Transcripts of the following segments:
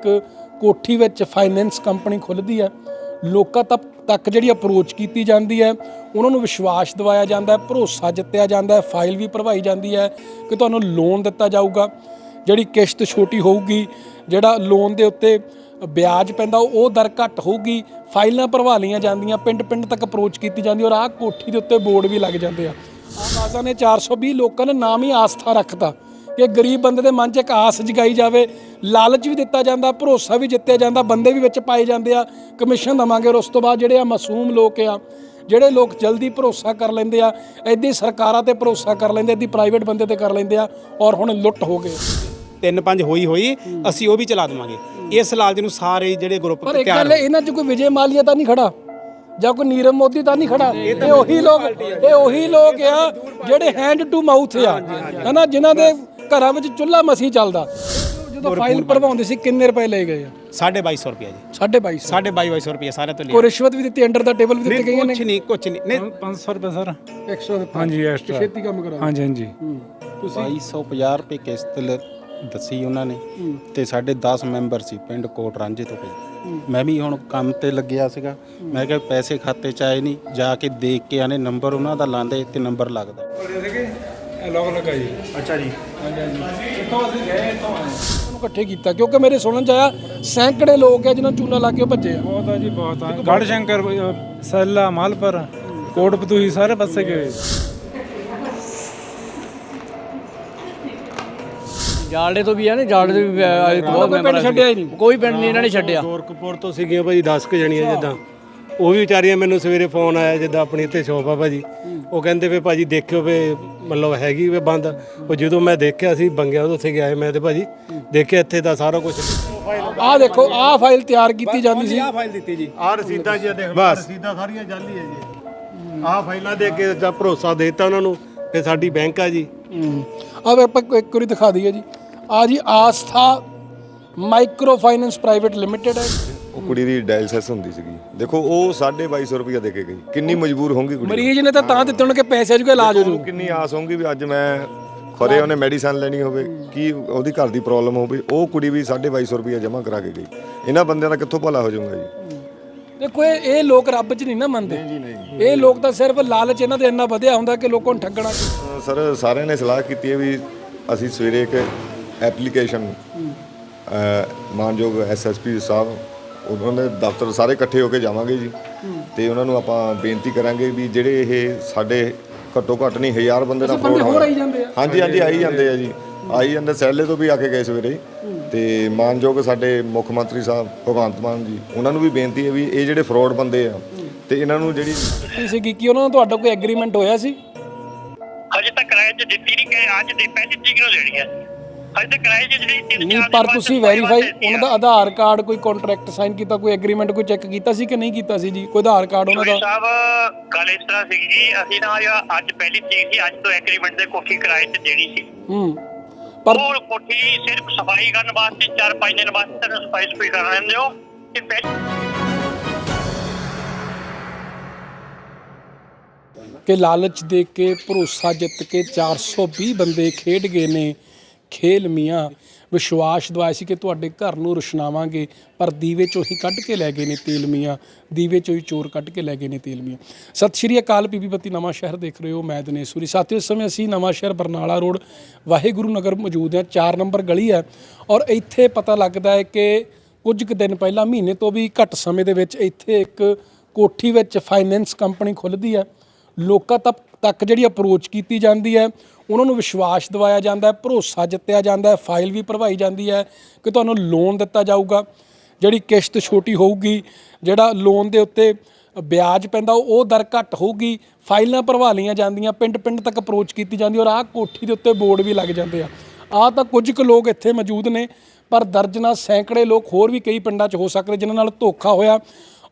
ਇੱਕ ਕੋਠੀ ਵਿੱਚ ਫਾਈਨੈਂਸ ਕੰਪਨੀ ਖੁੱਲਦੀ ਹੈ, ਲੋਕਾਂ ਤੱਕ ਤੱਕ ਜਿਹੜੀ ਅਪਰੋਚ ਕੀਤੀ ਜਾਂਦੀ ਹੈ, ਉਹਨਾਂ ਨੂੰ ਵਿਸ਼ਵਾਸ ਦਿਵਾਇਆ ਜਾਂਦਾ ਹੈ, ਭਰੋਸਾ ਜਿੱਤਿਆ ਜਾਂਦਾ ਹੈ ਫਾਈਲ ਵੀ ਭਰਵਾਈ ਜਾਂਦੀ ਹੈ ਕਿ ਤੁਹਾਨੂੰ ਲੋਨ ਦਿੱਤਾ ਜਾਊਗਾ। ਜਿਹੜੀ ਕਿਸ਼ਤ ਛੋਟੀ ਹੋਊਗੀ, ਜਿਹੜਾ ਲੋਨ ਦੇ ਉੱਤੇ ਵਿਆਜ ਪੈਂਦਾ, ਉਹ ਦਰ ਘੱਟ ਹੋਊਗੀ, ਫਾਈਲਾਂ ਭਰਵਾ ਲਈਆਂ ਜਾਂਦੀਆਂ ਪਿੰਡ ਪਿੰਡ ਤੱਕ ਅਪਰੋਚ ਕੀਤੀ ਜਾਂਦੀ ਔਰ ਆਹ ਕੋਠੀ ਦੇ ਉੱਤੇ ਬੋਰਡ ਵੀ ਲੱਗ ਜਾਂਦੇ ਆ। ਆਵਾਜ਼ਾਂ ਨੇ 420 ਲੋਕਾਂ ਨੇ ਨਾਮ ਹੀ ਆਸਥਾ ਰੱਖਤਾ। ਕਿ ਗਰੀਬ ਬੰਦੇ ਦੇ ਮਨ 'ਚ ਇੱਕ ਆਸ ਜਗਾਈ ਜਾਵੇ ਲਾਲਚ ਵੀ ਦਿੱਤਾ ਜਾਂਦਾ ਭਰੋਸਾ ਵੀ ਜਿੱਤਿਆ ਜਾਂਦਾ ਬੰਦੇ ਵੀ ਵਿੱਚ ਪਾਏ ਜਾਂਦੇ ਆ ਕਮਿਸ਼ਨ ਦਵਾਂਗੇ ਔਰ ਉਸ ਤੋਂ ਬਾਅਦ ਜਿਹੜੇ ਆ ਮਾਸੂਮ ਲੋਕ ਆ ਜਿਹੜੇ ਲੋਕ ਜਲਦੀ ਭਰੋਸਾ ਕਰ ਲੈਂਦੇ ਆ ਐਦੀ ਸਰਕਾਰਾਂ ਤੇ ਭਰੋਸਾ ਕਰ ਲੈਂਦੇ ਐਦੀ ਪ੍ਰਾਈਵੇਟ ਬੰਦੇ ਤੇ ਕਰ ਲੈਂਦੇ ਆ ਔਰ ਹੁਣ ਲੁੱਟ ਹੋ ਗਏ। ਤਿੰਨ ਪੰਜ ਹੋਈ ਹੋਈ ਅਸੀਂ ਉਹ ਵੀ ਚਲਾ ਦੇਵਾਂਗੇ। ਇਸ ਲਾਲਚ ਨੂੰ ਸਾਰੇ ਜਿਹੜੇ ਗਰੁੱਪ ਪਰ ਇੱਕ ਗੱਲ ਇਹਨਾਂ 'ਚ ਕੋਈ ਵਿਜੇ ਮਾਲੀਆ ਤਾਂ ਨਹੀਂ ਖੜਾ ਜਾਂ ਕੋਈ ਨੀਰਵ ਮੋਦੀ ਤਾਂ ਨਹੀਂ ਖੜਾ। ਇਹ ਉਹੀ ਲੋਕ ਇਹ ਉਹੀ ਲੋਕ ਆ ਜਿਹੜੇ ਹੈਂਡ ਟੂ ਮਾਊਥ ਆ ਹਨਾ ਜਿਨ੍ਹਾਂ ਦੇ ਘਰਾਂ ਵਿੱਚ ਚੁੱਲ੍ਹਾ ਮਸੀ ਚੱਲਦਾ। ਜਦੋਂ ਫਾਈਲ ਭਰਵਾਉਂਦੇ ਸੀ ਕਿੰਨੇ ਰੁਪਏ ਲਏ ਗਏ ਆ? 2250 ਰੁਪਏ ਜੀ। 2250 2250 ਰੁਪਏ ਸਾਰੇ ਤੋਂ ਲਿਆ। ਕੋਈ ਰਿਸ਼ਵਤ ਵੀ ਦਿੱਤੀ ਅੰਡਰ ਦਾ ਟੇਬਲ ਵੀ ਦਿੱਤੇ ਗਏ ਨੇ? ਕੁਛ ਨਹੀਂ ਕੁਛ ਨਹੀਂ। ਨਹੀਂ। 500 ਰੁਪਏ ਸਰ। 100 ਦਿੱਤਾ ਹਾਂਜੀ ਐਕਸਟਰਾ ਛੇਤੀ ਕੰਮ ਕਰਾ ਹਾਂਜੀ ਹਾਂਜੀ। ਤੁਸੀਂ? 2250 ਰੁਪਏ ਕਿਸ਼ਤ ਲ- ਦੱਸੀ ਉਹਨਾਂ ਨੇ। ਤੇ ਸਾਡੇ 10 ਮੈਂਬਰ ਸੀ ਪਿੰਡ ਕੋਟ ਰਾਂਝੇ ਤੋਂ ਪਈ ਮੈਂ ਵੀ ਹੁਣ ਕੰਮ ਤੇ ਲੱਗਿਆ ਸੀਗਾ। ਮੈਂ ਕਿਹਾ ਪੈਸੇ ਖਾਤੇ ਚ ਆਏ ਨਹੀਂ ਜਾ ਕੇ ਦੇਖ ਕੇ ਆਨੇ ਨੰਬਰ ਉਹਨਾਂ ਦਾ ਲਾਂਦੇ ਤੇ ਨੰਬਰ ਲੱਗਦਾ। ਲੋਕ ਲਗਾਈ। ਉਹਨੂੰ ਇਕੱਠੇ ਕੀਤਾ ਕਿਉਂਕਿ ਮੇਰੇ ਸੁਣਨ ਚ ਆਇਆ ਸੈਂਕੜੇ ਲੋਕ ਆ ਜਿਨ੍ਹਾਂ ਚੂਨਾ ਲਾ ਕੇ ਭੱਜੇ ਆ। ਬਹੁਤ ਆ ਜੀ ਬਹੁਤ ਆ। ਗੜ ਸ਼ੰਕਰ ਅ, ਸੈਲਾ ਮਾਲਪੁਰ ਕੋਟਪਤੂਹੀ ਸਾਰੇ ਪਾਸੇ ਗਏ। ਜਾਲੜੇ ਤੋਂ ਵੀ ਆ ਨੇ ਜਾਲੜੇ ਤੋਂ ਵੀ ਆਏ ਬਹੁਤ ਪਿੰਡ ਛੱਡਿਆ ਹੀ ਨਹੀਂ। ਕੋਈ ਪਿੰਡ ਨਹੀਂ ਇਹਨਾਂ ਨੇ ਛੱਡਿਆ। ਗੋਰਖਪੁਰ ਤੋਂ ਸੀਗੀਆਂ ਭਾਜੀ 10 ਕੁ ਜਣੀਆਂ ਜਿੱਦਾਂ। ਉਹ ਵੀ ਵਿਚਾਰੀਆਂ ਮੈਨੂੰ ਸਵੇਰੇ ਫੋਨ ਆਇਆ ਜਿੱਦਾਂ ਆਪਣੀ ਇੱਥੇ ਸ਼ੋਪ ਆ ਭਾਜੀ। ਉਹ ਕਹਿੰਦੇ ਵੀ ਭਾਜੀ ਦੇਖਿਓ ਵੀ ਮਤਲਬ ਹੈਗੀ ਵੀ ਬੰਦ। ਉਹ ਜਦੋਂ ਮੈਂ ਦੇਖਿਆ ਸੀ ਬੰਗਿਆ ਉਹਦੇ ਉੱਥੇ ਗਿਆ ਮੈਂ ਤੇ ਭਾਜੀ। ਦੇਖਿਆ ਇੱਥੇ ਦਾ ਸਾਰਾ ਕੁਝ ਆਹ ਦੇਖੋ ਆਹ ਫਾਈਲ ਤਿਆਰ ਕੀਤੀ ਜਾਂਦੀ ਸੀ। ਆਹ ਫਾਈਲ ਦਿੱਤੀ ਜੀ। ਆਹ ਰਸੀਦਾਂ ਜੀ ਦੇਖ ਲਓ ਰਸੀਦਾਂ ਸਾਰੀਆਂ ਜਾਲੀ ਹੈ ਜੀ। ਆਹ ਫਾਈਲਾਂ ਦੇ ਕੇ ਜਾਂ ਭਰੋਸਾ ਦੇਤਾ ਉਹਨਾਂ ਨੂੰ ਕਿ ਸਾਡੀ ਬੈਂਕ ਆ ਜੀ। ਆਹ ਵੇ ਆਪਾਂ ਇੱਕ ਵਾਰੀ ਦਿਖਾ ਦਈਏ ਜੀ। ਆ ਜੀ Aastha micro finance private limited ਹੈ। ਉਹ ਕੁੜੀ ਦੀ ਡਾਇਲਸਿਸ ਹੁੰਦੀ ਸੀਗੀ। ਦੇਖੋ ਉਹ 2250 ਰੁਪਏ ਦੇ ਕੇ ਗਈ। ਕਿੰਨੀ ਮਜਬੂਰ ਹੋਊਗੀ ਕੁੜੀ ਮਰੀਜ਼ ਨੇ ਤਾਂ ਤਾਂ ਦਿੱਤੇ ਹੋਣ ਕਿ ਪੈਸੇ ਜੁਗੇ ਇਲਾਜ ਹੋ ਜੂ। ਉਹਨੂੰ ਕਿੰਨੀ ਆਸ ਹੋਊਗੀ ਵੀ ਅੱਜ ਮੈਂ ਖਰੇ ਉਹਨੇ ਮੈਡੀਸਨ ਲੈਣੀ ਹੋਵੇ ਕੀ ਉਹਦੀ ਘਰ ਦੀ ਪ੍ਰੋਬਲਮ ਹੋਵੇ ਉਹ ਕੁੜੀ ਵੀ 2250 ਰੁਪਏ ਜਮ੍ਹਾਂ ਕਰਾ ਕੇ ਗਈ। ਇਹਨਾਂ ਬੰਦਿਆਂ ਦਾ ਕਿੱਥੋਂ ਭਲਾ ਹੋ ਜਾਊਗਾ ਜੀ? ਦੇਖੋ ਇਹ ਇਹ ਲੋਕ ਰੱਬ 'ਚ ਨਹੀਂ ਨਾ ਮੰਨਦੇ। ਇਹ ਲੋਕ ਤਾਂ ਸਿਰਫ ਲਾਲਚ ਇਹਨਾਂ ਦੇ ਇੰਨਾ ਵਧਿਆ ਹੁੰਦਾ ਕਿ ਲੋਕਾਂ ਨੂੰ ਠੱਗਣਾ। ਅਹ ਸਰ ਸਾਰਿਆਂ ਨੇ ਸਲਾਹ ਕੀਤੀ ਹੈ ਵੀ ਅਸੀਂ ਸਵੇਰੇ ਇੱਕ ਐਪਲੀਕੇਸ਼ਨ ਮਾਨਯੋਗ ਐਸਐਸਪੀ ਸਾਹਿਬ ਉਹਨਾਂ ਦੇ ਦਫ਼ਤਰ ਸਾਰੇ ਇਕੱਠੇ ਹੋ ਕੇ ਜਾਵਾਂਗੇ ਜੀ। ਤੇ ਉਹਨਾਂ ਨੂੰ ਆਪਾਂ ਬੇਨਤੀ ਕਰਾਂਗੇ ਵੀ ਜਿਹੜੇ ਇਹ ਸਾਡੇ ਘੱਟੋ ਘੱਟ ਨਹੀਂ ਹਜ਼ਾਰ ਬੰਦੇ ਦਾ ਫਰੋਡ ਹੋਰ ਆਈ ਜਾਂਦੇ ਆ? ਹਾਂਜੀ ਹਾਂਜੀ ਆਈ ਜਾਂਦੇ ਆ ਜੀ। ਆਈ ਜਾਂਦੇ ਸੈਲੇ ਤੋਂ ਵੀ ਆ ਕੇ ਗਏ ਸਵੇਰੇ। ਤੇ ਮਾਨਯੋਗ ਸਾਡੇ ਮੁੱਖ ਮੰਤਰੀ ਸਾਹਿਬ ਭਗਵੰਤ ਮਾਨ ਜੀ ਉਹਨਾਂ ਨੂੰ ਵੀ ਬੇਨਤੀ ਹੈ ਵੀ ਇਹ ਜਿਹੜੇ ਫਰੋਡ ਬੰਦੇ ਆ ਤੇ ਇਹਨਾਂ ਨੂੰ ਜਿਹੜੀ ਕੀ ਸੀਗੀ ਕਿ ਉਹਨਾਂ ਨਾਲ ਤੁਹਾਡਾ ਕੋਈ ਐਗਰੀਮੈਂਟ ਹੋਇਆ ਸੀ? ਹਜੇ ਤੱਕ ਕਿਰਾਏ 'ਚ ਦਿੱਤੀ ਨਹੀਂ ਕਿ ਅੱਜ ਦੇ ਪਹਿਲੀ ਤਰੀਕ ਨੂੰ ਦੇਣੀ ਹੈ। ਤੱਕ ਜਿਹੜੀ ਤਿੰਨ ਨਹੀਂ ਚਾਰ ਪਰ ਦਿਨ ਤੁਸੀਂ ਬਾਅਦ ਵੈਰੀਫਾਈ ਦਿੱਤੀ ਉਹਨਾਂ ਦਾ ਆਧਾਰ ਕਾਰਡ ਕੋਈ ਕੰਟਰੈਕਟ ਸਾਈਨ ਕੀਤਾ ਕੋਈ ਐਗਰੀਮੈਂਟ ਕੋਈ ਚੈੱਕ ਕੀਤਾ ਸੀ ਕਿ ਨਹੀਂ ਕੀਤਾ ਸੀ ਜੀ? ਕੋਈ ਆਧਾਰ ਕਾਰਡ ਉਹਨਾਂ ਦਾ? ਸਾਹਿਬ ਗੱਲ ਇਸ ਤਰ੍ਹਾਂ ਸੀ ਜੀ ਅਸੀਂ ਨਾ ਅੱਜ ਪਹਿਲੀ ਤਰੀਕ ਸੀ ਅੱਜ ਤੋਂ ਐਗਰੀਮੈਂਟ ਦੇ ਕੋਠੀ ਕਿਰਾਏ 'ਤੇ ਦੇਣੀ ਸੀ। ਹੂੰ ਪਰ ਉਹ ਕੋਠੀ ਸਿਰਫ ਸਫ਼ਾਈ ਕਰਨ ਵਾਸਤੇ ਚਾਰ ਪੰਜ ਦਿਨ ਵਾਸਤੇ ਤੁਹਾਨੂੰ ਸਫ਼ਾਈ ਸਫ਼ਾਈ ਕਰ ਲੈਂਦੇ ਹੋ ਤੇ ਪਹਿਲੀ ਕਿ ਲਾਲਚ ਦੇ ਕੇ ਭਰੋਸਾ ਜਿੱਤ ਕੇ 420 ਬੰਦੇ ਖੇਡ ਗਏ ਨੇ। ਖੇਲ ਮੀਆਂ ਵਿਸ਼ਵਾਸ ਦਵਾਇਆ ਸੀ ਕਿ ਤੁਹਾਡੇ ਘਰ ਨੂੰ ਰੁਸ਼ਨਾਵਾਂਗੇ, ਪਰ ਦੀਵੇ ਚੋਂ ਹੀ ਕੱਢ ਕੇ ਲੈ ਗਏ ਨੇ ਤੇਲ ਮੀਆਂ, ਦੀਵੇ ਚੋਂ ਹੀ ਚੋਰ ਕੱਢ ਕੇ ਲੈ ਗਏ ਨੇ ਤੇਲ ਮੀਆਂ। ਸਤਿ ਸ਼੍ਰੀ ਅਕਾਲ ਪੀਪੀ ਬੱਤੀ, ਨਵਾਂ ਸ਼ਹਿਰ ਦੇਖ ਰਹੇ ਹੋ ਮੈਂ ਦਿਨੇਸ਼ੂਰੀ ਸਾਥੀਓ, ਇਸ ਸਮੇਂ ਅਸੀਂ ਨਵਾਂ ਸ਼ਹਿਰ ਬਰਨਾਲਾ ਰੋਡ, ਵਾਹਿਗੁਰੂ ਨਗਰ ਮੌਜੂਦ ਹਾਂ 4 ਨੰਬਰ ਗਲੀ ਹੈ ਔਰ ਇੱਥੇ ਪਤਾ ਲੱਗਦਾ ਹੈ ਕਿ ਕੁਝ ਕੁ ਦਿਨ ਪਹਿਲਾਂ, ਮਹੀਨੇ ਤੋਂ ਵੀ ਘੱਟ ਸਮੇਂ ਦੇ ਵਿੱਚ ਇੱਥੇ ਇੱਕ ਕੋਠੀ ਵਿੱਚ ਫਾਈਨੈਂਸ ਕੰਪਨੀ ਖੁੱਲਦੀ ਹੈ। ਲੋਕਾਂ ਤੱਕ ਤੱਕ ਜਿਹੜੀ ਅਪਰੋਚ ਕੀਤੀ ਜਾਂਦੀ ਹੈ, ਉਹਨਾਂ ਨੂੰ ਵਿਸ਼ਵਾਸ ਦਿਵਾਇਆ ਜਾਂਦਾ ਹੈ, ਭਰੋਸਾ ਜਿੱਤਿਆ ਜਾਂਦਾ ਹੈ ਫਾਈਲ ਵੀ ਭਰਵਾਈ ਜਾਂਦੀ ਹੈ ਕਿ ਤੁਹਾਨੂੰ ਲੋਨ ਦਿੱਤਾ ਜਾਊਗਾ। ਜਿਹੜੀ ਕਿਸ਼ਤ ਛੋਟੀ ਹੋਊਗੀ, ਜਿਹੜਾ ਲੋਨ ਦੇ ਉੱਤੇ ਵਿਆਜ ਪੈਂਦਾ, ਉਹ ਦਰ ਘੱਟ ਹੋਊਗੀ, ਫਾਈਲਾਂ ਭਰਵਾ ਲਈਆਂ ਜਾਂਦੀਆਂ ਪਿੰਡ ਪਿੰਡ ਤੱਕ ਅਪਰੋਚ ਕੀਤੀ ਜਾਂਦੀ ਔਰ ਆਹ ਕੋਠੀ ਦੇ ਉੱਤੇ ਬੋਰਡ ਵੀ ਲੱਗ ਜਾਂਦੇ ਆ। ਆਹ ਤਾਂ ਕੁਝ ਕੁ ਲੋਕ ਇੱਥੇ ਮੌਜੂਦ ਨੇ, ਪਰ ਦਰਜਨਾਂ ਸੈਂਕੜੇ ਲੋਕ ਹੋਰ ਵੀ ਕਈ ਪਿੰਡਾਂ 'ਚ ਹੋ ਸਕਦੇ ਜਿਨ੍ਹਾਂ ਨਾਲ ਧੋਖਾ ਹੋਇਆ।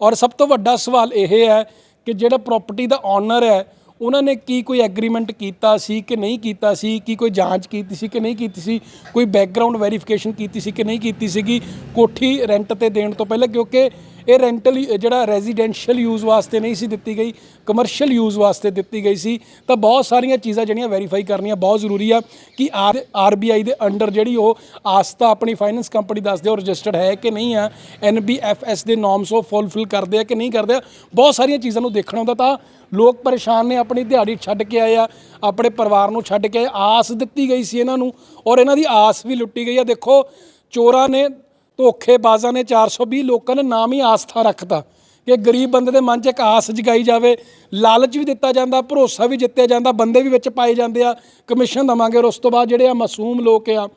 ਔਰ ਸਭ ਤੋਂ ਵੱਡਾ ਸਵਾਲ ਇਹ ਹੈ ਕਿ ਜਿਹੜਾ ਪ੍ਰਾਪਰਟੀ ਦਾ ਓਨਰ ਹੈ ਉਹਨਾਂ ਨੇ ਕੀ ਕੋਈ ਐਗਰੀਮੈਂਟ ਕੀਤਾ ਸੀ ਕਿ ਨਹੀਂ ਕੀਤਾ ਸੀ, ਕੀ ਕੋਈ ਜਾਂਚ ਕੀਤੀ ਸੀ ਕਿ ਨਹੀਂ ਕੀਤੀ ਸੀ, ਕੋਈ ਬੈਕਗ੍ਰਾਉਂਡ ਵੈਰੀਫਿਕੇਸ਼ਨ ਕੀਤੀ ਸੀ ਕਿ ਨਹੀਂ ਕੀਤੀ ਸੀਗੀ, ਕੋਠੀ ਰੈਂਟ ਤੇ ਦੇਣ ਤੋਂ ਪਹਿਲਾਂ, ਕਿਉਂਕਿ ਇਹ ਰੈਂਟਲ ਜਿਹੜਾ ਰੈਜ਼ੀਡੈਂਸ਼ੀਅਲ ਯੂਜ਼ ਵਾਸਤੇ ਨਹੀਂ ਸੀ ਦਿੱਤੀ ਗਈ ਕਮਰਸ਼ੀਅਲ ਯੂਜ਼ ਵਾਸਤੇ ਦਿੱਤੀ ਗਈ ਸੀ, ਤਾਂ ਬਹੁਤ ਸਾਰੀਆਂ ਚੀਜ਼ਾਂ ਜਿਹੜੀਆਂ ਵੈਰੀਫਾਈ ਕਰਨੀਆਂ ਬਹੁਤ ਜ਼ਰੂਰੀ ਆ ਕਿ ਆਰਬੀਆਈ ਦੇ ਅੰਡਰ ਜਿਹੜੀ ਉਹ ਆਸਤਾ ਆਪਣੀ ਫਾਈਨੈਂਸ ਕੰਪਨੀ ਦੱਸਦੇ ਉਹ ਰਜਿਸਟਰਡ ਹੈ ਕਿ ਨਹੀਂ ਆ ਐਨਬੀਐਫਐਸ ਦੇ ਨੋਰਮਸ ਉਹ ਫੁੱਲਫਿਲ ਕਰਦੇ ਆ ਕਿ ਨਹੀਂ ਕਰਦੇ ਆ, ਬਹੁਤ ਸਾਰੀਆਂ ਚੀਜ਼ਾਂ ਨੂੰ ਦੇਖਣਾ ਹੁੰਦਾ ਤਾਂ ਲੋਕ ਪਰੇਸ਼ਾਨ ਨੇ, ਆਪਣੀ ਦਿਹਾੜੀ ਛੱਡ ਕੇ ਆਏ ਆ, ਆਪਣੇ ਪਰਿਵਾਰ ਨੂੰ ਛੱਡ ਕੇ ਆਏ। ਆਸ ਦਿੱਤੀ ਗਈ ਸੀ ਇਹਨਾਂ ਨੂੰ ਔਰ ਇਹਨਾਂ ਦੀ ਆਸ ਵੀ ਲੁੱਟੀ ਗਈ ਆ ਦੇਖੋ, ਚੋਰਾਂ ਨੇ ਧੋਖੇਬਾਜ਼ਾਂ ਨੇ 420 ਲੋਕਾਂ ਨੇ ਨਾਮ ਹੀ ਆਸਥਾ ਰੱਖਤਾ ਕਿ ਗਰੀਬ ਬੰਦੇ ਦੇ ਮਨ 'ਚ ਇੱਕ ਆਸ ਜਗਾਈ ਜਾਵੇ, ਲਾਲਚ ਵੀ ਦਿੱਤਾ ਜਾਂਦਾ, ਭਰੋਸਾ ਵੀ ਜਿੱਤਿਆ ਜਾਂਦਾ, ਬੰਦੇ ਵੀ ਵਿੱਚ ਪਾਏ ਜਾਂਦੇ ਆ ਕਮਿਸ਼ਨ ਦਵਾਂਗੇ ਔਰ ਉਸ ਤੋਂ ਬਾਅਦ ਜਿਹੜੇ ਆ ਮਾਸੂਮ ਲੋਕ ਆ,